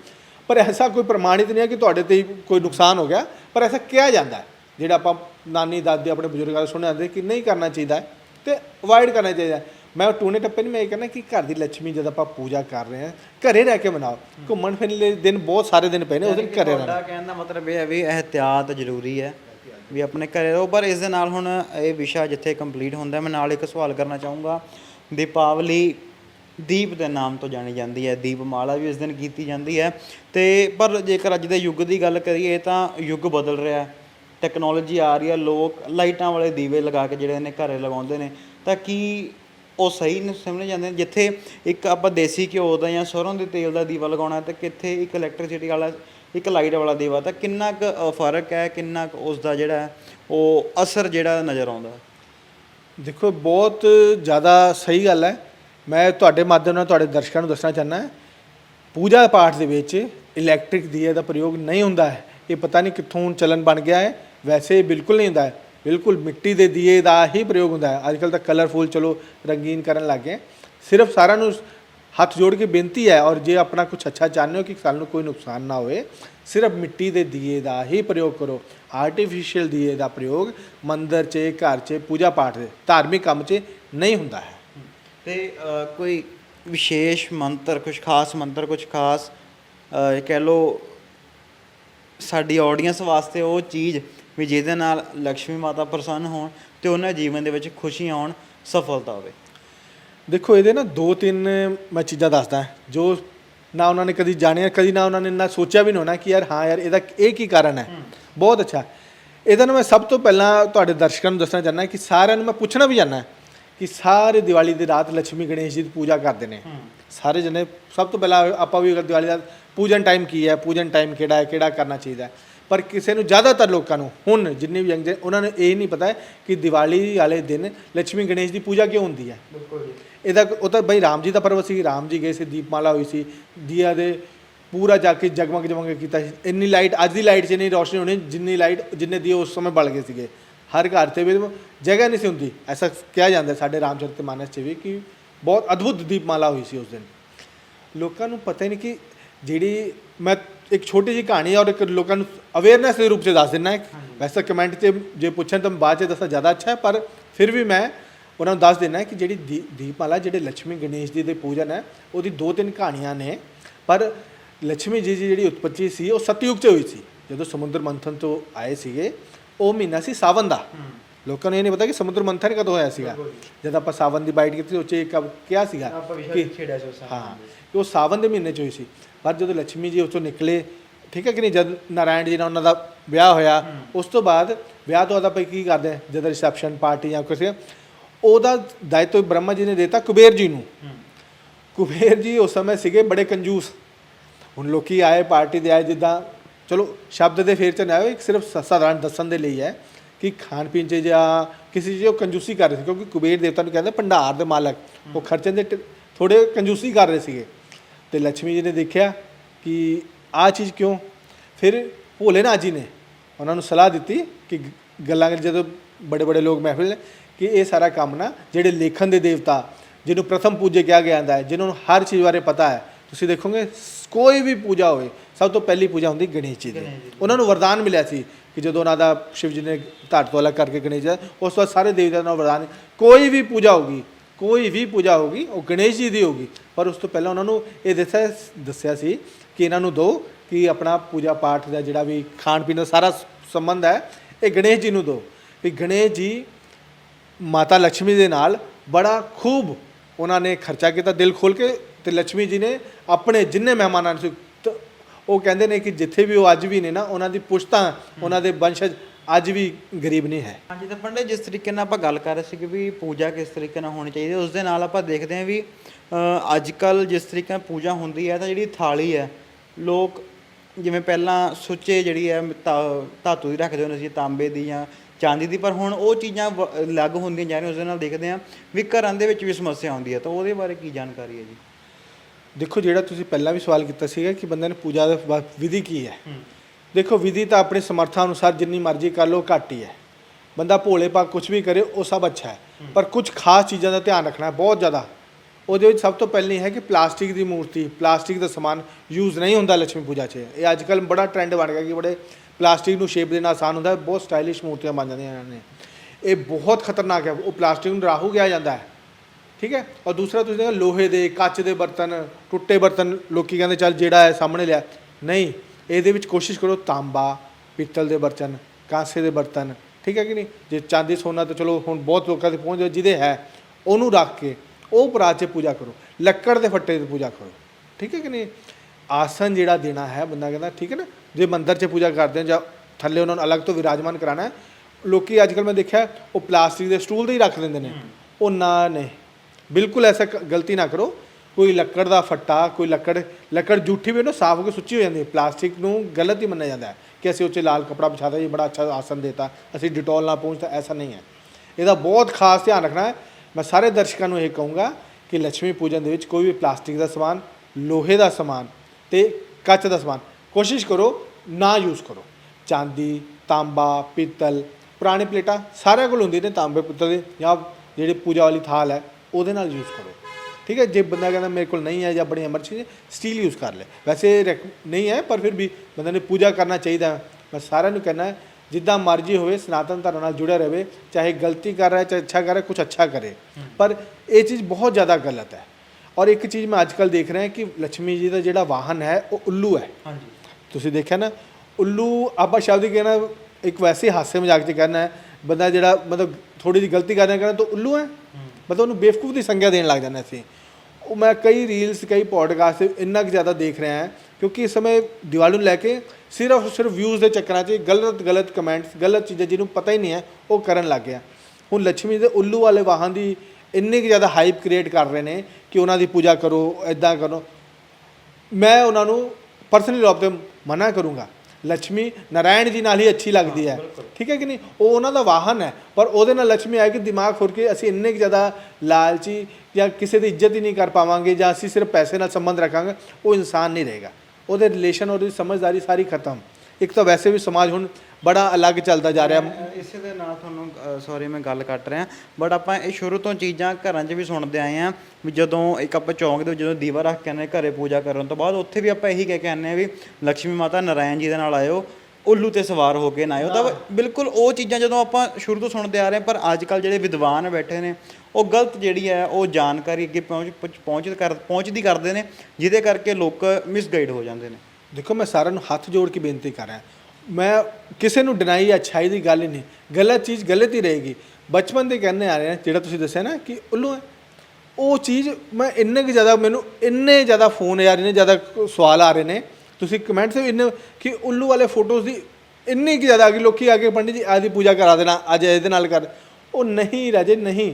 ਪਰ ਐਸਾ ਕੋਈ ਪ੍ਰਮਾਣਿਤ ਨਹੀਂ ਹੈ ਕਿ ਤੁਹਾਡੇ ਤੇ ਹੀ ਕੋਈ ਨੁਕਸਾਨ ਹੋ ਗਿਆ, ਪਰ ਐਸਾ ਕਿਹਾ ਜਾਂਦਾ ਜਿਹੜਾ ਆਪਾਂ ਨਾਨੀ ਦਾਦੀ ਆਪਣੇ ਬਜ਼ੁਰਗਾਂ ਤੋਂ ਸੁਣਿਆ ਹੁੰਦੇ ਕਿ ਨਹੀਂ ਕਰਨਾ ਚਾਹੀਦਾ ਤੇ ਅਵੋਇਡ ਕਰਨਾ ਚਾਹੀਦਾ। ਮੈਂ ਟੂਣੇ ਟੱਪੇ ਨਹੀਂ ਮੈਂ ਇਹ ਕਹਿੰਦਾ ਕਿ ਘਰ ਦੀ ਲక్ష్ਮੀ ਜਦ ਆਪਾਂ ਪੂਜਾ ਕਰ ਰਹੇ ਹਾਂ ਘਰੇ ਰਹਿ ਕੇ ਮਨਾਓ। ਘੁੰਮਣ ਫਿਰਨ ਲਈ ਦਿਨ ਬਹੁਤ ਸਾਰੇ ਦਿਨ ਪਏ ਨੇ ਉਸ ਦਿਨ ਘਰੇ ਰਹਿਣਾ। ਤੁਹਾਡਾ ਕਹਿਣ ਦਾ ਮਤਲਬ ਇਹ ਹੈ ਵੀ ਇਹਤਿਆਤ ਜ਼ਰੂਰੀ ਹੈ ਵੀ ਆਪਣੇ ਘਰੇ ਰਹੋ। ਪਰ ਇਸ ਦੇ ਨਾਲ ਹੁਣ ਇਹ ਵਿਸ਼ਾ ਜਿੱਥੇ ਕੰਪਲੀਟ ਹੁੰਦਾ ਮੈਂ ਨਾਲ ਇੱਕ ਸਵਾਲ ਕਰਨਾ ਚਾਹੂੰਗਾ। ਦੀਪਾਵਲੀ ਦੀਪ ਦੇ ਨਾਮ ਤੋਂ ਜਾਣੀ ਜਾਂਦੀ ਹੈ ਦੀਪਮਾਲਾ ਵੀ ਇਸ ਦਿਨ ਕੀਤੀ ਜਾਂਦੀ ਹੈ। ਤੇ ਪਰ ਜੇਕਰ ਅੱਜ ਦੇ ਯੁੱਗ ਦੀ ਗੱਲ ਕਰੀਏ ਤਾਂ ਯੁੱਗ ਬਦਲ ਰਿਹਾ ਹੈ। ਟੈਕਨੋਲੋਜੀ ਆ ਰਹੀ ਹੈ ਲੋਕ ਲਾਈਟਾਂ ਵਾਲੇ ਦੀਵੇ ਲਗਾ ਕੇ ਜਿਹੜੇ ਨੇ ਘਰੇ ਲਗਾਉਂਦੇ ਨੇ, ਤਾਂ ਕੀ ਉਹ ਸਹੀ ਨੇ ਸਮਝੇ ਜਾਂਦੇ ਨੇ? ਜਿੱਥੇ ਇੱਕ ਆਪਾਂ ਦੇਸੀ ਘਿਓ ਦਾ ਜਾਂ ਸਰੋਂ ਦੇ ਤੇਲ ਦਾ ਦੀਵਾ ਲਗਾਉਣਾ, ਤੇ ਕਿੱਥੇ ਇੱਕ ਇਲੈਕਟ੍ਰਿਸਿਟੀ ਵਾਲਾ, ਇੱਕ ਲਾਈਟ ਵਾਲਾ ਦੀਵਾ, ਤਾਂ ਕਿੰਨਾ ਕੁ ਫ਼ਰਕ ਹੈ, ਕਿੰਨਾ ਕੁ ਉਸ ਦਾ ਜਿਹੜਾ ਉਹ ਅਸਰ ਜਿਹੜਾ ਨਜ਼ਰ ਆਉਂਦਾ? ਦੇਖੋ, ਬਹੁਤ ਜ਼ਿਆਦਾ ਸਹੀ ਗੱਲ ਹੈ। ਮੈਂ ਤੁਹਾਡੇ ਮਾਧਿਅਮ ਨਾਲ ਤੁਹਾਡੇ ਦਰਸ਼ਕਾਂ ਨੂੰ ਦੱਸਣਾ ਚਾਹੁੰਦਾ ਪੂਜਾ ਪਾਠ ਦੇ ਵਿੱਚ ਇਲੈਕਟ੍ਰਿਕ ਦੀਏ ਦਾ ਪ੍ਰਯੋਗ ਨਹੀਂ ਹੁੰਦਾ ਹੈ। ਇਹ ਪਤਾ ਨਹੀਂ ਕਿੱਥੋਂ ਹੁਣ ਚੱਲਣ ਬਣ ਗਿਆ ਹੈ। ਵੈਸੇ ਬਿਲਕੁਲ ਨਹੀਂ ਹੁੰਦਾ ਬਿਲਕੁਲ ਮਿੱਟੀ ਦੇ ਦੀਏ ਦਾ ਹੀ ਪ੍ਰਯੋਗ ਹੁੰਦਾ ਹੈ। ਅੱਜ ਕੱਲ ਤਾਂ ਕਲਰਫੁਲ ਚਲੋ ਰੰਗੀਨ ਕਰਨ ਲੱਗ ਗਏ। ਸਿਰਫ ਸਾਰਿਆਂ ਨੂੰ ਹੱਥ ਜੋੜ ਕੇ ਬੇਨਤੀ ਹੈ ਔਰ ਜੇ ਆਪਣਾ ਕੁਝ ਅੱਛਾ ਚਾਹੁੰਦੇ ਹੋ ਕਿ ਸਾਨੂੰ ਕੋਈ ਨੁਕਸਾਨ ਨਾ ਹੋਵੇ, ਸਿਰਫ ਮਿੱਟੀ ਦੇ ਦੀਏ ਦਾ ਹੀ ਪ੍ਰਯੋਗ ਕਰੋ। ਆਰਟੀਫੀਸ਼ੀਅਲ ਦੀਏ ਦਾ ਪ੍ਰਯੋਗ ਮੰਦਰ 'ਚ, ਘਰ 'ਚ, ਪੂਜਾ ਪਾਠ ਦੇ ਧਾਰਮਿਕ ਕੰਮ 'ਚ ਨਹੀਂ ਹੁੰਦਾ ਹੈ। ਤੇ ਕੋਈ ਵਿਸ਼ੇਸ਼ ਮੰਤਰ ਕੁਝ ਖਾਸ ਮੰਤਰ ਕੁਝ ਖਾਸ ਕਹਿ ਲੋ ਸਾਡੀ ਆਡੀਅנס ਵਾਸਤੇ ਉਹ ਚੀਜ਼ ਵੀ ਜਿਹਦੇ ਨਾਲ ਲక్ష్ਮੀ ਮਾਤਾ ਪ੍ਰਸੰਨ ਹੋਣ ਤੇ ਉਹਨਾਂ ਜੀਵਨ ਦੇ ਵਿੱਚ ਖੁਸ਼ੀ ਆਉਣ ਸਫਲਤਾ ਹੋਵੇ। ਦੇਖੋ ਇਹਦੇ ਨਾ ਦੋ ਤਿੰਨ ਮੈਂ ਚੀਜ਼ਾਂ ਦੱਸਦਾ। ਜੋ ਨਾ ਉਹਨਾਂ ਨੇ ਕਦੀ ਜਾਣਿਆ ਕਦੀ ਨਾ ਉਹਨਾਂ ਨੇ ਇੰਨਾ ਸੋਚਿਆ ਵੀ ਨਹੀਂ ਹੋਣਾ ਕਿ ਯਾਰ ਹਾਂ ਯਾਰ ਇਹਦਾ ਇਹ ਕੀ ਕਾਰਨ ਹੈ? ਬਹੁਤ ਅੱਛਾ। ਇਹਦਾ ਨੂੰ ਮੈਂ ਸਭ ਤੋਂ ਪਹਿਲਾਂ ਤੁਹਾਡੇ ਦਰਸ਼ਕਾਂ ਨੂੰ ਦੱਸਣਾ ਚਾਹੁੰਦਾ ਕਿ ਸਾਰਿਆਂ ਨੂੰ ਮੈਂ ਪੁੱਛਣਾ ਵੀ ਚਾਹੁੰਦਾ ਕਿ ਸਾਰੇ ਦੀਵਾਲੀ ਦੀ ਰਾਤ ਲక్ష్ਮੀ ਗਣੇਸ਼ ਜੀ ਦੀ ਪੂਜਾ ਕਰਦੇ ਨੇ। ਸਾਰੇ ਜਣੇ ਸਭ ਤੋਂ ਪਹਿਲਾਂ ਆਪਾਂ ਵੀ ਦੀਵਾਲੀ ਦਾ ਪੂਜਨ ਟਾਈਮ ਕੀ ਹੈ? ਪੂਜਨ ਟਾਈਮ ਕਿਹੜਾ ਹੈ? ਕਿਹੜਾ ਕਰਨਾ ਚਾਹੀਦਾ ਹੈ? ਪਰ ਕਿਸੇ ਨੂੰ ਜ਼ਿਆਦਾਤਰ ਲੋਕਾਂ ਨੂੰ ਹੁਣ ਜਿੰਨੇ ਵੀ ਯੰਗ ਉਹਨਾਂ ਨੂੰ ਇਹ ਨਹੀਂ ਪਤਾ ਹੈ ਕਿ ਦੀਵਾਲੀ ਵਾਲੇ ਦਿਨ ਲక్ష్ਮੀ ਗਣੇਸ਼ ਦੀ ਪੂਜਾ ਕਿਉਂ ਹੁੰਦੀ ਹੈ। ਬਿਲਕੁਲ ਜੀ। ਇਹਦਾ ਉਹ ਤਾਂ ਬਈ ਰਾਮ ਜੀ ਦਾ ਪਰਵ ਸੀ ਰਾਮ ਜੀ ਗਏ ਸੀ ਦੀਪਮਾਲਾ ਹੋਈ ਸੀ ਦੀਆ ਦੇ ਪੂਰਾ ਜਾ ਕੇ ਜਗਮਗ ਜਗਮਗ ਕੀਤਾ ਸੀ। ਇੰਨੀ ਲਾਈਟ ਅੱਜ ਦੀ ਲਾਈਟ 'ਚ ਨਹੀਂ ਰੋਸ਼ਨੀ ਹੋਣੀ ਜਿੰਨੀ ਲਾਈਟ ਜਿੰਨੇ ਦੀਏ ਉਸ ਸਮੇਂ ਬਲ ਗਏ ਸੀਗੇ। ਹਰ ਘਰ ਤੇ ਵੀ ਜਗ੍ਹਾ ਨਹੀਂ ਸੀ ਹੁੰਦੀ। ਐਸਾ ਕਿਹਾ ਜਾਂਦਾ ਸਾਡੇ ਰਾਮਚਰਿਤ ਮਾਨਸ 'ਚ ਵੀ ਕਿ ਬਹੁਤ ਅਦਭੁਤ ਦੀਪਮਾਲਾ ਹੋਈ ਸੀ ਉਸ ਦਿਨ। ਲੋਕਾਂ ਨੂੰ ਪਤਾ ਹੀ ਨਹੀਂ ਕਿ ਜਿਹੜੀ ਮੈਂ ਇੱਕ ਛੋਟੀ ਜੀ ਕਹਾਣੀ ਔਰ ਇੱਕ ਲੋਕਾਂ ਨੂੰ ਅਵੇਅਰਨੈਸ ਦੇ ਰੂਪ 'ਚ ਦੱਸ ਦਿੰਨਾ ਇੱਕ ਵੈਸੇ ਕਮੈਂਟ ਤੇ ਜੇ ਪੁੱਛਣ ਤਾਂ ਬਾਅਦ 'ਚ ਦੱਸਣਾ ਜ਼ਿਆਦਾ ਅੱਛਾ ਹੈ ਪਰ ਫਿਰ ਵੀ ਮੈਂ ਉਹਨਾਂ ਨੂੰ ਦੱਸ ਦੇਣਾ ਕਿ ਜਿਹੜੀ ਦੀ- ਦੀਪਮਾਲਾ ਜਿਹੜੇ ਲక్ష్ਮੀ ਗਣੇਸ਼ ਜੀ ਦੇ ਪੂਜਨ ਹੈ ਉਹਦੀ ਦੋ ਤਿੰਨ ਕਹਾਣੀਆਂ ਨੇ। ਪਰ ਲక్ష్ਮੀ ਜੀ ਦੀ ਜਿਹੜੀ ਉਤਪਤੀ ਸੀ ਉਹ ਸਤਯੁਗ 'ਚ ਹੋਈ ਸੀ। ਜਦੋਂ ਸਮੁੰਦਰ ਮੰਥਨ ਤੋਂ ਆਏ ਸੀਗੇ ਉਹ ਮਹੀਨਾ ਸੀ ਸਾਵਨ ਦਾ। ਲੋਕਾਂ ਨੂੰ ਇਹ ਨਹੀਂ ਪਤਾ ਕਿ ਸਮੁੰਦਰ ਮੰਥਨ ਕਦੋਂ ਹੋਇਆ ਸੀਗਾ। ਜਦ ਆਪਾਂ ਸਾਵਨ ਦੀ ਬਾਈਟ ਕੀਤੀ ਉਹ 'ਚ ਇੱਕ ਕਿਹਾ ਸੀਗਾ ਕਿ ਛੇੜਿਆ ਸੀ ਹਾਂ ਕਿ ਉਹ ਸਾਵਨ ਦੇ ਮਹੀਨੇ ਚ ਹੋਈ ਸੀ। ਪਰ ਜਦੋਂ ਲక్ష్ਮੀ ਜੀ ਉੱਥੋਂ ਨਿਕਲੇ ਠੀਕ ਹੈ ਕਿ ਨਹੀਂ? ਜਦ ਨਾਰਾਇਣ ਜੀ ਨਾਲ ਉਹਨਾਂ ਦਾ ਵਿਆਹ ਹੋਇਆ ਉਸ ਤੋਂ ਬਾਅਦ ਵਿਆਹ ਤੋਂ ਬਾਅਦ ਆਪਾਂ ਕੀ ਕਰਦੇ ਹਾਂ? ਜਦ ਰਿਸੈਪਸ਼ਨ ਪਾਰਟੀ ਜਾਂ ਕੁਛ ਉਹਦਾ ਦਾਇਤਵ ਬ੍ਰਹਮਾ ਜੀ ਨੇ ਦਿੱਤਾ ਕੁਬੇਰ ਜੀ ਨੂੰ। ਕੁਬੇਰ ਜੀ ਉਸ ਸਮੇਂ ਸੀਗੇ ਬੜੇ ਕੰਜੂਸ। ਹੁਣ ਲੋਕੀ ਆਏ ਪਾਰਟੀ ਦੇ ਆਏ ਜਿੱਦਾਂ ਚਲੋ ਸ਼ਬਦ ਦੇ ਫੇਰ ਚ ਨਾ ਆਏ ਸਿਰਫ ਸ- ਸਾਧਾਰਨ ਦੱਸਣ ਦੇ ਲਈ ਹੈ ਕਿ ਖਾਣ ਪੀਣ ਚ ਜਾਂ ਕਿਸੇ ਚੀਜ਼ ਉਹ ਕੰਜੂਸੀ ਕਰ ਰਹੇ ਸੀ ਕਿਉਂਕਿ ਕੁਬੇਰ ਦੇਵਤਾ ਨੂੰ ਕਹਿੰਦੇ ਭੰਡਾਰ ਦੇ ਮਾਲਕ ਉਹ ਖਰਚਣ ਦੇ ਥੋੜੇ ਕੰਜੂਸੀ ਕਰ ਰਹੇ ਸੀਗੇ। ਤੇ ਲక్ష్ਮੀ ਜੀ ਨੇ ਦੇਖਿਆ ਕਿ ਆ ਚੀਜ਼ ਕਿਉਂ? ਫਿਰ ਭੋਲੇਨਾਥ ਜੀ ਨੇ ਉਹਨਾਂ ਨੂੰ ਸਲਾਹ ਦਿੱਤੀ ਕਿ ਗੱਲਾਂ ਕਰ ਜਦੋਂ ਬੜੇ ਬੜੇ ਲੋਕ ਮਹਿਫਿਲ ਨੇ ਕਿ ਇਹ ਸਾਰਾ ਕੰਮ ਨਾ ਜਿਹੜੇ ਲੇਖਨ ਦੇ ਦੇਵਤਾ ਜਿਹਨੂੰ ਪ੍ਰਥਮ ਪੂਜੇ ਕਿਹਾ ਗਿਆ ਜਾਂਦਾ ਹੈ ਜਿਨ੍ਹਾਂ ਨੂੰ ਹਰ ਚੀਜ਼ ਬਾਰੇ ਪਤਾ ਹੈ ਤੁਸੀਂ ਦੇਖੋਗੇ ਕੋਈ ਵੀ ਪੂਜਾ ਹੋਵੇ ਸਭ ਤੋਂ ਪਹਿਲੀ ਪੂਜਾ ਹੁੰਦੀ ਗਣੇਸ਼ ਜੀ ਦੀ। ਉਹਨਾਂ ਨੂੰ ਵਰਦਾਨ ਮਿਲਿਆ ਸੀ ਕਿ ਜਦੋਂ ਉਹਨਾਂ ਦਾ ਸ਼ਿਵ ਜੀ ਨੇ ਧਾਟ ਤੋਂ ਅਲੱਗ ਕਰਕੇ ਗਣੇਸ਼ ਜੀ ਉਸ ਤੋਂ ਸਾਰੇ ਦੇਵਤਾ ਨੂੰ ਵਰਦਾਨ ਕੋਈ ਵੀ ਪੂਜਾ ਹੋਗੀ ਕੋਈ ਵੀ ਪੂਜਾ ਹੋਗੀ ਉਹ ਗਣੇਸ਼ ਜੀ ਦੀ ਹੋਗੀ ਪਰ ਉਸ ਤੋਂ ਪਹਿਲਾਂ ਉਹਨਾਂ ਨੂੰ ਇਹ ਦੱਸਿਆ ਦੱਸਿਆ ਸੀ ਕਿ ਇਹਨਾਂ ਨੂੰ ਦੋ ਕਿ ਆਪਣਾ ਪੂਜਾ ਪਾਠ ਦਾ ਜਿਹੜਾ ਵੀ ਖਾਣ ਪੀਣ ਦਾ ਸਾਰਾ ਸੰਬੰਧ ਹੈ, ਇਹ ਗਣੇਸ਼ ਜੀ ਨੂੰ ਦੋ। ਵੀ ਗਣੇਸ਼ ਜੀ ਮਾਤਾ ਲక్ష్ਮੀ ਦੇ ਨਾਲ ਬੜਾ ਖੂਬ ਉਹਨਾਂ ਨੇ ਖਰਚਾ ਕੀਤਾ, ਦਿਲ ਖੋਲ ਕੇ ਤੇ ਲక్ష్ਮੀ ਜੀ ਨੇ ਆਪਣੇ ਜਿੰਨੇ ਮਹਿਮਾਨਾਂ ਨੂੰ ਉਹ ਕਹਿੰਦੇ ਨੇ ਕਿ ਜਿੱਥੇ ਵੀ ਉਹ ਅੱਜ ਵੀ ਨੇ ਨਾ, ਉਹਨਾਂ ਦੀ ਪੁਸ਼ਤਾਂ, ਉਹਨਾਂ ਦੇ ਵੰਸ਼ਜ ਅੱਜ ਵੀ ਗਰੀਬ ਨਹੀਂ ਹੈ। ਹਾਂਜੀ ਤਾਂ ਪੰਡਿਤ, ਜਿਸ ਤਰੀਕੇ ਨਾਲ ਆਪਾਂ ਗੱਲ ਕਰ ਰਹੇ ਸੀ ਕਿ ਵੀ ਪੂਜਾ ਕਿਸ ਤਰੀਕੇ ਨਾਲ ਹੋਣੀ ਚਾਹੀਦੀ, ਉਸ ਦੇ ਨਾਲ ਆਪਾਂ ਦੇਖਦੇ ਹਾਂ ਵੀ ਅੱਜ ਕੱਲ ਜਿਸ ਤਰੀਕੇ ਨਾਲ ਪੂਜਾ ਹੁੰਦੀ ਹੈ, ਤਾਂ ਜਿਹੜੀ ਥਾਲੀ ਹੈ, ਲੋਕ ਜਿਵੇਂ ਪਹਿਲਾਂ ਸੁੱਚੇ ਜਿਹੜੀ ਹੈ ਧਾ- ਧਾਤੂ ਦੀ ਰੱਖਦੇ ਹੁੰਦੇ ਸੀ, ਤਾਂਬੇ ਦੀ ਜਾਂ ਚਾਂਦੀ ਦੀ, ਪਰ ਹੁਣ ਉਹ ਚੀਜ਼ਾਂ ਵ- ਅਲੱਗ ਹੁੰਦੀਆਂ ਜਾ ਰਹੀਆਂ, ਉਸ ਦੇ ਨਾਲ ਦੇਖਦੇ ਹਾਂ ਵੀ ਘਰਾਂ ਦੇ ਵਿੱਚ ਵੀ ਸਮੱਸਿਆ ਆਉਂਦੀ ਹੈ, ਤਾਂ ਉਹਦੇ ਬਾਰੇ ਕੀ ਜਾਣਕਾਰੀ ਹੈ ਜੀ? ਦੇਖੋ ਜਿਹੜਾ ਤੁਸੀਂ ਪਹਿਲਾਂ ਵੀ ਸਵਾਲ ਕੀਤਾ ਸੀਗਾ ਕਿ ਬੰਦੇ ਨੇ ਪੂਜਾ ਦਾ ਵਿਧੀ ਕੀ ਹੈ? ਦੇਖੋ ਵਿਧੀ ਤਾਂ ਆਪਣੇ ਸਮਰਥਾ ਅਨੁਸਾਰ ਜਿੰਨੀ ਮਰਜ਼ੀ ਕਰ ਲਓ ਘੱਟ ਹੀ ਹੈ। ਬੰਦਾ ਭੋਲੇ ਪਾ ਕੁਝ ਵੀ ਕਰੇ ਉਹ ਸਭ ਅੱਛਾ ਹੈ। ਪਰ ਕੁਝ ਖਾਸ ਚੀਜ਼ਾਂ ਦਾ ਧਿਆਨ ਰੱਖਣਾ ਹੈ ਬਹੁਤ ਜ਼ਿਆਦਾ। ਉਹਦੇ ਵਿੱਚ ਸਭ ਤੋਂ ਪਹਿਲੀ ਹੈ ਕਿ ਪਲਾਸਟਿਕ ਦੀ ਮੂਰਤੀ ਪਲਾਸਟਿਕ ਦਾ ਸਮਾਨ ਯੂਜ਼ ਨਹੀਂ ਹੁੰਦਾ ਲక్ష్ਮੀ ਪੂਜਾ 'ਚ। ਇਹ ਅੱਜ ਕੱਲ੍ਹ ਬੜਾ ਟ੍ਰੈਂਡ ਬਣ ਗਿਆ ਕਿ ਬੜੇ ਪਲਾਸਟਿਕ ਨੂੰ ਸ਼ੇਪ ਦੇਣਾ ਆਸਾਨ ਹੁੰਦਾ ਹੈ। ਬਹੁਤ ਸਟਾਈਲਿਸ਼ ਮੂਰਤੀਆਂ ਬਣ ਜਾਂਦੀਆਂ ਇਹਨਾਂ ਨੇ। ਇਹ ਬਹੁਤ ਖਤਰਨਾਕ ਹੈ। ਉਹ ਪਲਾਸਟਿਕ ਨੂੰ ਰਾਹੂ ਕਿਹਾ ਜਾਂਦਾ ਹੈ। ਠੀਕ ਹੈ? ਔਰ ਦੂਸਰਾ ਤੁਸੀਂ ਦੇਖੋ ਲੋਹੇ ਦੇ ਕੱਚ ਦੇ ਬਰਤਨ ਟੁੱਟੇ ਬਰਤਨ ਲੋਕੀ ਕਹਿੰਦੇ ਚੱਲ ਜਿਹੜਾ ਹੈ ਸਾਹਮਣੇ ਲਿਆ। ਨਹੀਂ ਇਹਦੇ ਵਿੱਚ ਕੋਸ਼ਿਸ਼ ਕਰੋ ਤਾਂਬਾ ਪਿੱਤਲ ਦੇ ਬਰਤਨ ਕਾਂਸੇ ਦੇ ਬਰਤਨ ਠੀਕ ਹੈ ਕਿ ਨਹੀਂ? ਜੇ ਚਾਂਦੀ ਸੋਨਾ ਤਾਂ ਚਲੋ ਹੁਣ ਬਹੁਤ ਲੋਕਾਂ ਦੇ ਪਹੁੰਚ ਜਿਹਦੇ ਹੈ ਉਹਨੂੰ ਰੱਖ ਕੇ ਉਹ ਪਰਾਤ 'ਚ ਪੂਜਾ ਕਰੋ। ਲੱਕੜ ਦੇ ਫੱਟੇ ਦੀ ਪੂਜਾ ਕਰੋ। ਠੀਕ ਹੈ ਕਿ ਨਹੀਂ? ਆਸਨ ਜਿਹੜਾ ਦੇਣਾ ਹੈ ਬੰਦਾ ਕਹਿੰਦਾ ਠੀਕ ਹੈ ਨਾ? ਜੇ ਮੰਦਰ 'ਚ ਪੂਜਾ ਕਰਦੇ ਆ ਜਾਂ ਥੱਲੇ ਉਹਨਾਂ ਨੂੰ ਅਲੱਗ ਤੋਂ ਵਿਰਾਜਮਾਨ ਕਰਾਣਾ ਹੈ। ਲੋਕੀ ਅੱਜ ਕੱਲ੍ਹ ਮੈਂ ਦੇਖਿਆ ਉਹ ਪਲਾਸਟਿਕ ਦੇ ਸਟੂਲ ਦੇ ਹੀ ਰੱਖ ਦਿੰਦੇ ਨੇ। ਉਹ ਨਾ ਨਹੀਂ ਬਿਲਕੁਲ ਐਸਾ ਕ- ਗਲਤੀ ਨਾ ਕਰੋ। ਕੋਈ ਲੱਕੜ ਦਾ ਫੱਟਾ, ਕੋਈ ਲੱਕੜ ਲੱਕੜ ਜੂਠੀ ਵੀ ਨਾ ਸਾਫ਼ ਹੋ ਕੇ ਸੁੱਚੀ ਹੋ ਜਾਂਦੀ ਹੈ। ਪਲਾਸਟਿਕ ਨੂੰ ਗਲਤ ਹੀ ਮੰਨਿਆ ਜਾਂਦਾ ਹੈ ਕਿ ਅਸੀਂ ਉੱਚੇ ਲਾਲ ਕਪੜਾ ਵਿਛਾਦਾ ਜੀ ਬੜਾ ਅੱਛਾ ਆਸਨ ਦੇਤਾ, ਅਸੀਂ ਡਿਟੋਲ ਨਾਲ ਪਹੁੰਚਦਾ ਐਸਾ ਨਹੀਂ ਹੈ। ਇਹਦਾ ਬਹੁਤ ਖਾਸ ਧਿਆਨ ਰੱਖਣਾ ਹੈ। ਮੈਂ ਸਾਰੇ ਦਰਸ਼ਕਾਂ ਨੂੰ ਇਹ ਕਹੂੰਗਾ ਕਿ ਲక్ష్ਮੀ ਪੂਜਨ ਦੇ ਵਿੱਚ ਕੋਈ ਵੀ ਪਲਾਸਟਿਕ ਦਾ ਸਮਾਨ, ਲੋਹੇ ਦਾ ਸਮਾਨ ਤੇ ਕੱਚ ਦਾ ਸਮਾਨ, ਕੋਸ਼ਿਸ਼ ਕਰੋ ਨਾ ਯੂਜ਼ ਕਰੋ। ਚਾਂਦੀ, ਤਾਂਬਾ, ਪਿੱਤਲ, ਪੁਰਾਣੇ ਪਲੇਟਾਂ ਸਾਰਿਆਂ ਕੋਲ ਹੁੰਦੀ ਨੇ, ਤਾਂਬੇ ਪਿੱਤਲ ਦੇ ਜਾਂ ਜਿਹੜੀ ਪੂਜਾ ਵਾਲੀ ਥਾਲ ਹੈ ਉਹਦੇ ਨਾਲ ਯੂਜ਼ ਕਰੋ। ਠੀਕ ਹੈ? ਜੇ ਬੰਦਾ ਕਹਿੰਦਾ ਮੇਰੇ ਕੋਲ ਨਹੀਂ ਹੈ ਜਾਂ ਬੜੀ ਐਮਰਜੈਂਸੀ ਸਟੀਲ ਯੂਜ਼ ਕਰ ਲੈ। ਵੈਸੇ ਨਹੀਂ ਹੈ ਪਰ ਫਿਰ ਵੀ ਬੰਦੇ ਨੇ ਪੂਜਾ ਕਰਨਾ ਚਾਹੀਦਾ। ਮੈਂ ਸਾਰਿਆਂ ਨੂੰ ਕਹਿਣਾ ਹੈ, ਜਿੱਦਾਂ ਮਰਜ਼ੀ ਹੋਵੇ ਸਨਾਤਨ ਧਰਮ ਨਾਲ ਜੁੜਿਆ ਰਹੇ ਚਾਹੇ ਗਲਤੀ ਕਰ ਰਿਹਾ ਚਾਹੇ ਅੱਛਾ ਕਰ ਰਿਹਾ ਕੁਝ ਅੱਛਾ ਕਰੇ। ਪਰ ਇਹ ਚੀਜ਼ ਬਹੁਤ ਜ਼ਿਆਦਾ ਗਲਤ ਹੈ। ਔਰ ਇੱਕ ਚੀਜ਼ ਮੈਂ ਅੱਜਕੱਲ ਦੇਖ ਰਿਹਾ ਕਿ ਲక్ష్ਮੀ ਜੀ ਦਾ ਜਿਹੜਾ ਵਾਹਨ ਹੈ ਉਹ ਉੱਲੂ ਹੈ। ਹਾਂਜੀ। ਤੁਸੀਂ ਦੇਖਿਆ ਨਾ ਉੱਲੂ ਆਪਾਂ ਸ਼ਬਦ ਹੀ ਕਹਿਣਾ ਇੱਕ ਵੈਸੇ ਹਾਸੇ ਮਜ਼ਾਕ 'ਚ ਕਹਿਣਾ ਹੈ ਬੰਦਾ ਜਿਹੜਾ ਮਤਲਬ ਥੋੜੀ ਜਿਹੀ ਗਲਤੀ ਕਰਦਾ ਕਹਿੰਦਾ ਤਾਂ ਉੱਲੂ ਹੈ? ਮਤਲਬ ਉਹਨੂੰ ਬੇਵਕੂਫ ਦੀ ਸੰਗਿਆ ਦੇਣ ਲੱਗ ਜਾਂਦਾ ਸੀ। ਉਹ ਮੈਂ ਕਈ ਰੀਲਸ ਕਈ ਪੋਡਕਾਸਟ ਇੰਨਾ ਕੁ ਜ਼ਿਆਦਾ ਦੇਖ ਰਿਹਾ ਹਾਂ, ਕਿਉਂਕਿ ਇਸ ਸਮੇਂ ਦੀਵਾਲੀ ਨੂੰ ਲੈ ਕੇ ਸਿਰਫ ਸਿਰਫ ਵਿਊਜ਼ ਦੇ ਚੱਕਰਾਂ 'ਚ ਗਲਤ ਗਲਤ ਕਮੈਂਟਸ ਗਲਤ ਚੀਜ਼ਾਂ ਜਿਹਨੂੰ ਪਤਾ ਹੀ ਨਹੀਂ ਹੈ, ਉਹ ਕਰਨ ਲੱਗ ਗਿਆ। ਹੁਣ ਲక్ష్ਮੀ ਦੇ ਉੱਲੂ ਵਾਲੇ ਵਾਹਨ ਦੀ ਇੰਨੀ ਕੁ ਜ਼ਿਆਦਾ ਹਾਈਪ ਕ੍ਰੀਏਟ ਕਰ ਰਹੇ ਨੇ ਕਿ ਉਹਨਾਂ ਦੀ ਪੂਜਾ ਕਰੋ ਐਦਾਂ ਕਰੋ। ਮੈਂ ਉਹਨਾਂ ਨੂੰ ਪਰਸਨਲੀ ਤੌਰ ਤੇ ਮਨਾ ਕਰੂੰਗਾ। ਲక్ష్ਮੀ ਨਾਰਾਇਣ ਜੀ ਨਾਲ ਹੀ ਅੱਛੀ ਲੱਗਦੀ ਹੈ। ਠੀਕ ਹੈ ਕਿ ਨਹੀਂ? ਉਹ ਉਹਨਾਂ ਦਾ ਵਾਹਨ ਹੈ ਪਰ ਉਹਦੇ ਨਾਲ ਲక్ష్ਮੀ ਕਿ ਦਿਮਾਗ ਖੁਰ ਕੇ ਅਸੀਂ ਇੰਨੇ ਕਿ ਜ਼ਿਆਦਾ ਲਾਲਚੀ ਜਾਂ ਕਿਸੇ ਦੀ ਇੱਜ਼ਤ ਹੀ ਨਹੀਂ ਕਰ ਪਾਵਾਂਗੇ ਜਾਂ ਅਸੀਂ ਸਿਰਫ ਪੈਸੇ ਨਾਲ ਸੰਬੰਧ ਰੱਖਾਂਗੇ ਉਹ ਇਨਸਾਨ ਨਹੀਂ ਰਹੇਗਾ। ਉਹਦੇ ਰਿਲੇਸ਼ਨ ਉਹਦੀ ਸਮਝਦਾਰੀ ਸਾਰੀ ਖਤਮ। ਇੱਕ ਤਾਂ ਵੈਸੇ ਵੀ ਸਮਾਜ ਹੁਣ ਬੜਾ ਅਲੱਗ ਚੱਲਦਾ ਜਾ ਰਿਹਾ। ਇਸੇ ਦੇ ਨਾਲ ਤੁਹਾਨੂੰ ਸੌਰੀ ਮੈਂ ਗੱਲ ਕੱਟ ਰਿਹਾ। ਬਟ ਆਪਾਂ ਇਹ ਸ਼ੁਰੂ ਤੋਂ ਚੀਜ਼ਾਂ ਘਰਾਂ 'ਚ ਵੀ ਸੁਣਦੇ ਆਏ ਆ ਵੀ ਜਦੋਂ ਇੱਕ ਆਪਾਂ ਚੌਂਕ ਦੇ ਵਿੱਚ ਜਦੋਂ ਦੀਵਾ ਰੱਖ ਕੇ ਆਨੇ ਘਰੇ ਪੂਜਾ ਕਰਨ ਤੋਂ ਬਾਅਦ ਉੱਥੇ ਵੀ ਆਪਾਂ ਇਹੀ ਕਹਿ ਕੇ ਆਨੇ ਆ ਵੀ ਲక్ష్ਮੀ ਮਾਤਾ ਨਾਰਾਇਣ ਜੀ ਦੇ ਨਾਲ ਆਇਓ ਉੱਲੂ ਤੇ ਸਵਾਰ ਹੋ ਕੇ ਨਾ ਆਇਓ ਤਾਂ ਬਿਲਕੁਲ ਉਹ ਚੀਜ਼ਾਂ ਜਦੋਂ ਆਪਾਂ ਸ਼ੁਰੂ ਤੋਂ ਸੁਣਦੇ ਆ ਰਹੇ ਹਾਂ, ਪਰ ਅੱਜ ਕੱਲ ਜਿਹੜੇ ਵਿਦਵਾਨ ਬੈਠੇ ਨੇ ਉਹ ਗਲਤ ਜਿਹੜੀ ਹੈ ਉਹ ਜਾਣਕਾਰੀ ਅੱਗੇ ਪਹੁੰਚ ਪਹੁੰਚ- ਪਹੁੰਚ ਕਰ ਪਹੁੰਚਦੀ ਕਰਦੇ ਨੇ ਜਿਹਦੇ ਕਰਕੇ ਲੋਕ ਮਿਸਗਾਈਡ ਹੋ ਜਾਂਦੇ ਨੇ। ਦੇਖੋ ਮੈਂ ਸਾਰਿਆਂ ਨੂੰ ਹੱਥ ਜੋੜ ਕੇ ਬੇਨਤੀ ਕਰ ਰਿਹਾ ਮੈਂ ਕਿਸੇ ਨੂੰ ਡਿਨਾਈ ਅੱਛਾਈ ਦੀ ਗੱਲ ਹੀ ਨਹੀਂ। ਗਲਤ ਚੀਜ਼ ਗਲਤ ਹੀ ਰਹੇਗੀ। ਬਚਪਨ ਦੇ ਕਹਿੰਦੇ ਆ ਰਹੇ ਨੇ ਜਿਹੜਾ ਤੁਸੀਂ ਦੱਸਿਆ ਨਾ ਕਿ ਉੱਲੂ ਹੈ। ਉਹ ਚੀਜ਼ ਮੈਂ ਇੰਨੇ ਕੁ ਜ਼ਿਆਦਾ ਮੈਨੂੰ ਇੰਨੇ ਜ਼ਿਆਦਾ ਫੋਨ ਆ ਰਹੇ ਨੇ ਜ਼ਿਆਦਾ ਸਵਾਲ ਆ ਰਹੇ ਨੇ। ਤੁਸੀਂ ਕਮੈਂਟ ਸੇ ਇੰਨੇ ਕਿ ਉੱਲੂ ਵਾਲੇ ਫੋਟੋਜ਼ ਦੀ ਇੰਨੀ ਕੁ ਜ਼ਿਆਦਾ ਗਈ ਲੋਕੀ ਆ ਕੇ ਪੰਡਿਤ ਜੀ ਆਦੀ ਪੂਜਾ ਕਰਾ ਦੇਣਾ ਅੱਜ ਇਹਦੇ ਨਾਲ ਕਰ। ਉਹ ਨਹੀਂ ਰਾਜੇ ਨਹੀਂ।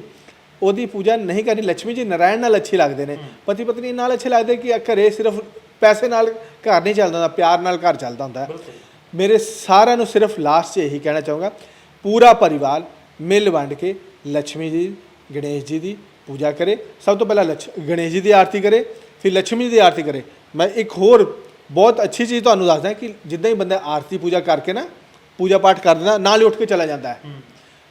ਉਹਦੀ ਪੂਜਾ ਨਹੀਂ ਕਰਨੀ। ਲక్ష్ਮੀ ਜੀ ਨਾਰਾਇਣ ਨਾਲ ਅੱਛੀ ਲੱਗਦੇ ਨੇ। ਪਤੀ ਪਤਨੀ ਨਾਲ ਅੱਛੇ ਲੱਗਦੇ ਕਿ ਘਰੇ ਸਿਰਫ ਪੈਸੇ ਨਾਲ ਘਰ ਨਹੀਂ ਚੱਲਦਾ ਪਿਆਰ ਨਾਲ ਘਰ ਚੱਲਦਾ ਹੁੰਦਾ। ਮੇਰੇ ਸਾਰਿਆਂ ਨੂੰ ਸਿਰਫ ਲਾਸਟ 'ਚ ਇਹੀ ਕਹਿਣਾ ਚਾਹੂੰਗਾ, ਪੂਰਾ ਪਰਿਵਾਰ ਮਿਲ ਵੰਡ ਕੇ ਲక్ష్ਮੀ ਜੀ, ਗਣੇਸ਼ ਜੀ ਦੀ ਪੂਜਾ ਕਰੇ। ਸਭ ਤੋਂ ਪਹਿਲਾਂ ਲਛ, ਗਣੇਸ਼ ਜੀ ਦੀ ਆਰਤੀ ਕਰੇ, ਫਿਰ ਲక్ష్ਮੀ ਜੀ ਦੀ ਆਰਤੀ ਕਰੇ। ਮੈਂ ਇੱਕ ਹੋਰ ਬਹੁਤ ਅੱਛੀ ਚੀਜ਼ ਤੁਹਾਨੂੰ ਦੱਸਦਾ ਕਿ ਜਿੱਦਾਂ ਹੀ ਬੰਦਾ ਆਰਤੀ ਪੂਜਾ ਕਰਕੇ ਨਾ, ਪੂਜਾ ਪਾਠ ਕਰ ਦਿੰਦਾ ਨਾਲ ਹੀ ਉੱਠ ਕੇ ਚਲਾ ਜਾਂਦਾ ਹੈ।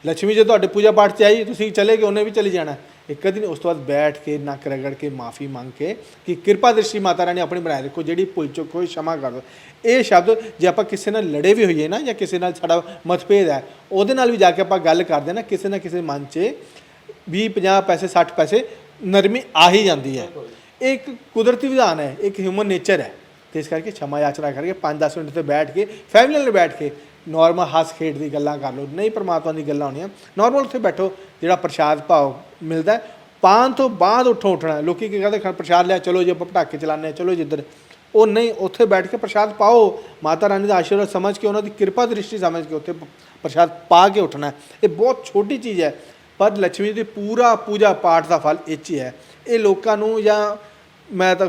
ਲక్ష్ਮੀ ਜੇ ਤੁਹਾਡੇ ਪੂਜਾ ਪਾਠ ਚ ਆਈ, ਤੁਸੀਂ ਚਲੇ ਗਏ, ਉਹਨੇ ਵੀ ਚਲੀ ਜਾਣਾ। ਇੱਕ ਦਿਨ ਉਸ ਤੋਂ ਬਾਅਦ ਬੈਠ ਕੇ, ਨੱਕ ਰਗੜ ਕੇ, ਮਾਫੀ ਮੰਗ ਕੇ, ਕਿ ਕਿਰਪਾ ਦ੍ਰਿਸ਼ਟੀ ਮਾਤਾ ਰਾਣੀ ਆਪਣੀ ਬਣਾਏ ਰੱਖੋ, ਜਿਹੜੀ ਭੁੱਲ ਚੁੱਕ ਹੋਈ, ਸ਼ਮਾ ਕਰ ਦਿਓ। ਇਹ ਸ਼ਬਦ ਜੇ ਆਪਾਂ ਕਿਸੇ ਨਾਲ ਲੜੇ ਵੀ ਹੋਈਏ ਨਾ, ਜਾਂ ਕਿਸੇ ਨਾਲ ਸਾਡਾ ਮਤਭੇਦ ਹੈ, ਉਹਦੇ ਨਾਲ ਵੀ ਜਾ ਕੇ ਆਪਾਂ ਗੱਲ ਕਰਦੇ ਨਾ, ਕਿਸੇ ਨਾ ਕਿਸੇ ਮਨ 'ਚ 20 50 ਪੈਸੇ 60 ਪੈਸੇ, ਨਰਮੀ ਆ ਹੀ ਜਾਂਦੀ ਹੈ। ਇਹ ਇੱਕ ਕੁਦਰਤੀ ਵਿਧਾਨ ਹੈ, ਇੱਕ ਹਿਊਮਨ ਨੇਚਰ ਹੈ। ਤੇ ਇਸ ਕਰਕੇ ਸ਼ਮਾ ਯਾਚਨਾ ਕਰਕੇ 5-10 ਮਿੰਟ ਤੇ ਬੈਠ ਕੇ ਫੈਮਿਲੀ ਨਾਲ ਬੈਠ ਕੇ ਨਾਰਮਲ ਹੱਸ ਖੇਡ ਦੀ ਗੱਲਾਂ ਕਰ ਲਓ ਨਹੀਂ ਪਰਮਾਤਮਾ ਦੀ ਗੱਲਾਂ ਹੋਣੀਆਂ। ਨਾਰਮਲ ਉੱਥੇ ਬੈਠੋ ਜਿਹੜਾ ਪ੍ਰਸ਼ਾਦ ਭਾਵ ਮਿਲਦਾ ਹੈ, ਤੋਂ ਬਾਅਦ ਉੱਠੋ ਉੱਠਣਾ ਲੋਕੀ ਕੀ ਕਹਿੰਦੇ ਖਾ ਪ੍ਰਸ਼ਾਦ ਲਿਆ ਚਲੋ ਜੀ ਆਪਾਂ ਪਟਾਕੇ ਚਲਾਉਂਦੇ ਹਾਂ ਚਲੋ ਜਿੱਧਰ ਉਹ ਨਹੀਂ ਉੱਥੇ ਬੈਠ ਕੇ ਪ੍ਰਸ਼ਾਦ ਪਾਓ। ਮਾਤਾ ਰਾਣੀ ਦਾ ਆਸ਼ੀਰਵਾਦ ਸਮਝ ਕੇ ਉਹਨਾਂ ਦੀ ਕਿਰਪਾ ਦ੍ਰਿਸ਼ਟੀ ਸਮਝ ਕੇ ਉੱਥੇ ਪ੍ਰਸ਼ਾਦ ਪਾ ਕੇ ਉੱਠਣਾ ਇਹ ਬਹੁਤ ਛੋਟੀ ਚੀਜ਼ ਹੈ ਪਰ ਲక్ష్ਮੀ ਦੀ ਪੂਰਾ ਪੂਜਾ ਪਾਠ ਦਾ ਫਲ ਇਹ 'ਚ ਹੀ ਹੈ। ਇਹ ਲੋਕਾਂ ਨੂੰ ਜਾਂ ਮੈਂ ਤਾਂ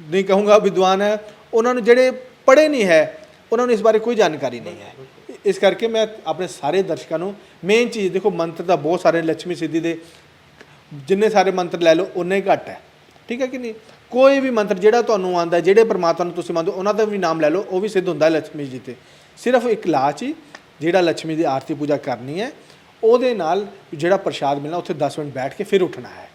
ਨਹੀਂ ਕਹੂੰਗਾ ਵਿਦਵਾਨ ਹੈ ਉਹਨਾਂ ਨੂੰ ਜਿਹੜੇ ਪੜ੍ਹੇ ਨਹੀਂ ਹੈ ਉਹਨਾਂ ਨੂੰ ਇਸ ਬਾਰੇ ਕੋਈ ਜਾਣਕਾਰੀ ਨਹੀਂ ਹੈ। ਇਸ ਕਰਕੇ ਮੈਂ ਆਪਣੇ ਸਾਰੇ ਦਰਸ਼ਕਾਂ ਨੂੰ ਮੇਨ ਚੀਜ਼, ਦੇਖੋ ਮੰਤਰ ਦਾ ਬਹੁਤ ਸਾਰੇ ਲక్ష్ਮੀ ਸਿੱਧੀ ਦੇ, ਜਿੰਨੇ ਸਾਰੇ ਮੰਤਰ ਲੈ ਲਓ, ਉਨੇ ਘੱਟ ਹੈ। ਠੀਕ ਹੈ ਕਿ ਨਹੀਂ? ਕੋਈ ਵੀ ਮੰਤਰ ਜਿਹੜਾ ਤੁਹਾਨੂੰ ਆਂਦਾ ਜਿਹੜੇ ਪਰਮਾਤਮਾ ਨੂੰ ਤੁਸੀਂ ਮੰਨਦੇ ਉਹਨਾਂ ਦਾ ਵੀ ਨਾਮ ਲੈ ਲਓ, ਉਹ ਵੀ ਸਿੱਧ ਹੁੰਦਾ ਲక్ష్ਮੀ ਜੀ ਤੇ। ਸਿਰਫ ਇੱਕ ਲਾਚ ਹੀ, ਜਿਹੜਾ ਲక్ష్ਮੀ ਦੀ ਆਰਤੀ ਪੂਜਾ ਕਰਨੀ ਹੈ, ਉਹਦੇ ਨਾਲ ਜਿਹੜਾ ਪ੍ਰਸ਼ਾਦ ਮਿਲਣਾ, ਉੱਥੇ 10 ਮਿੰਟ ਬੈਠ ਕੇ ਫਿਰ ਉੱਠਣਾ ਹੈ।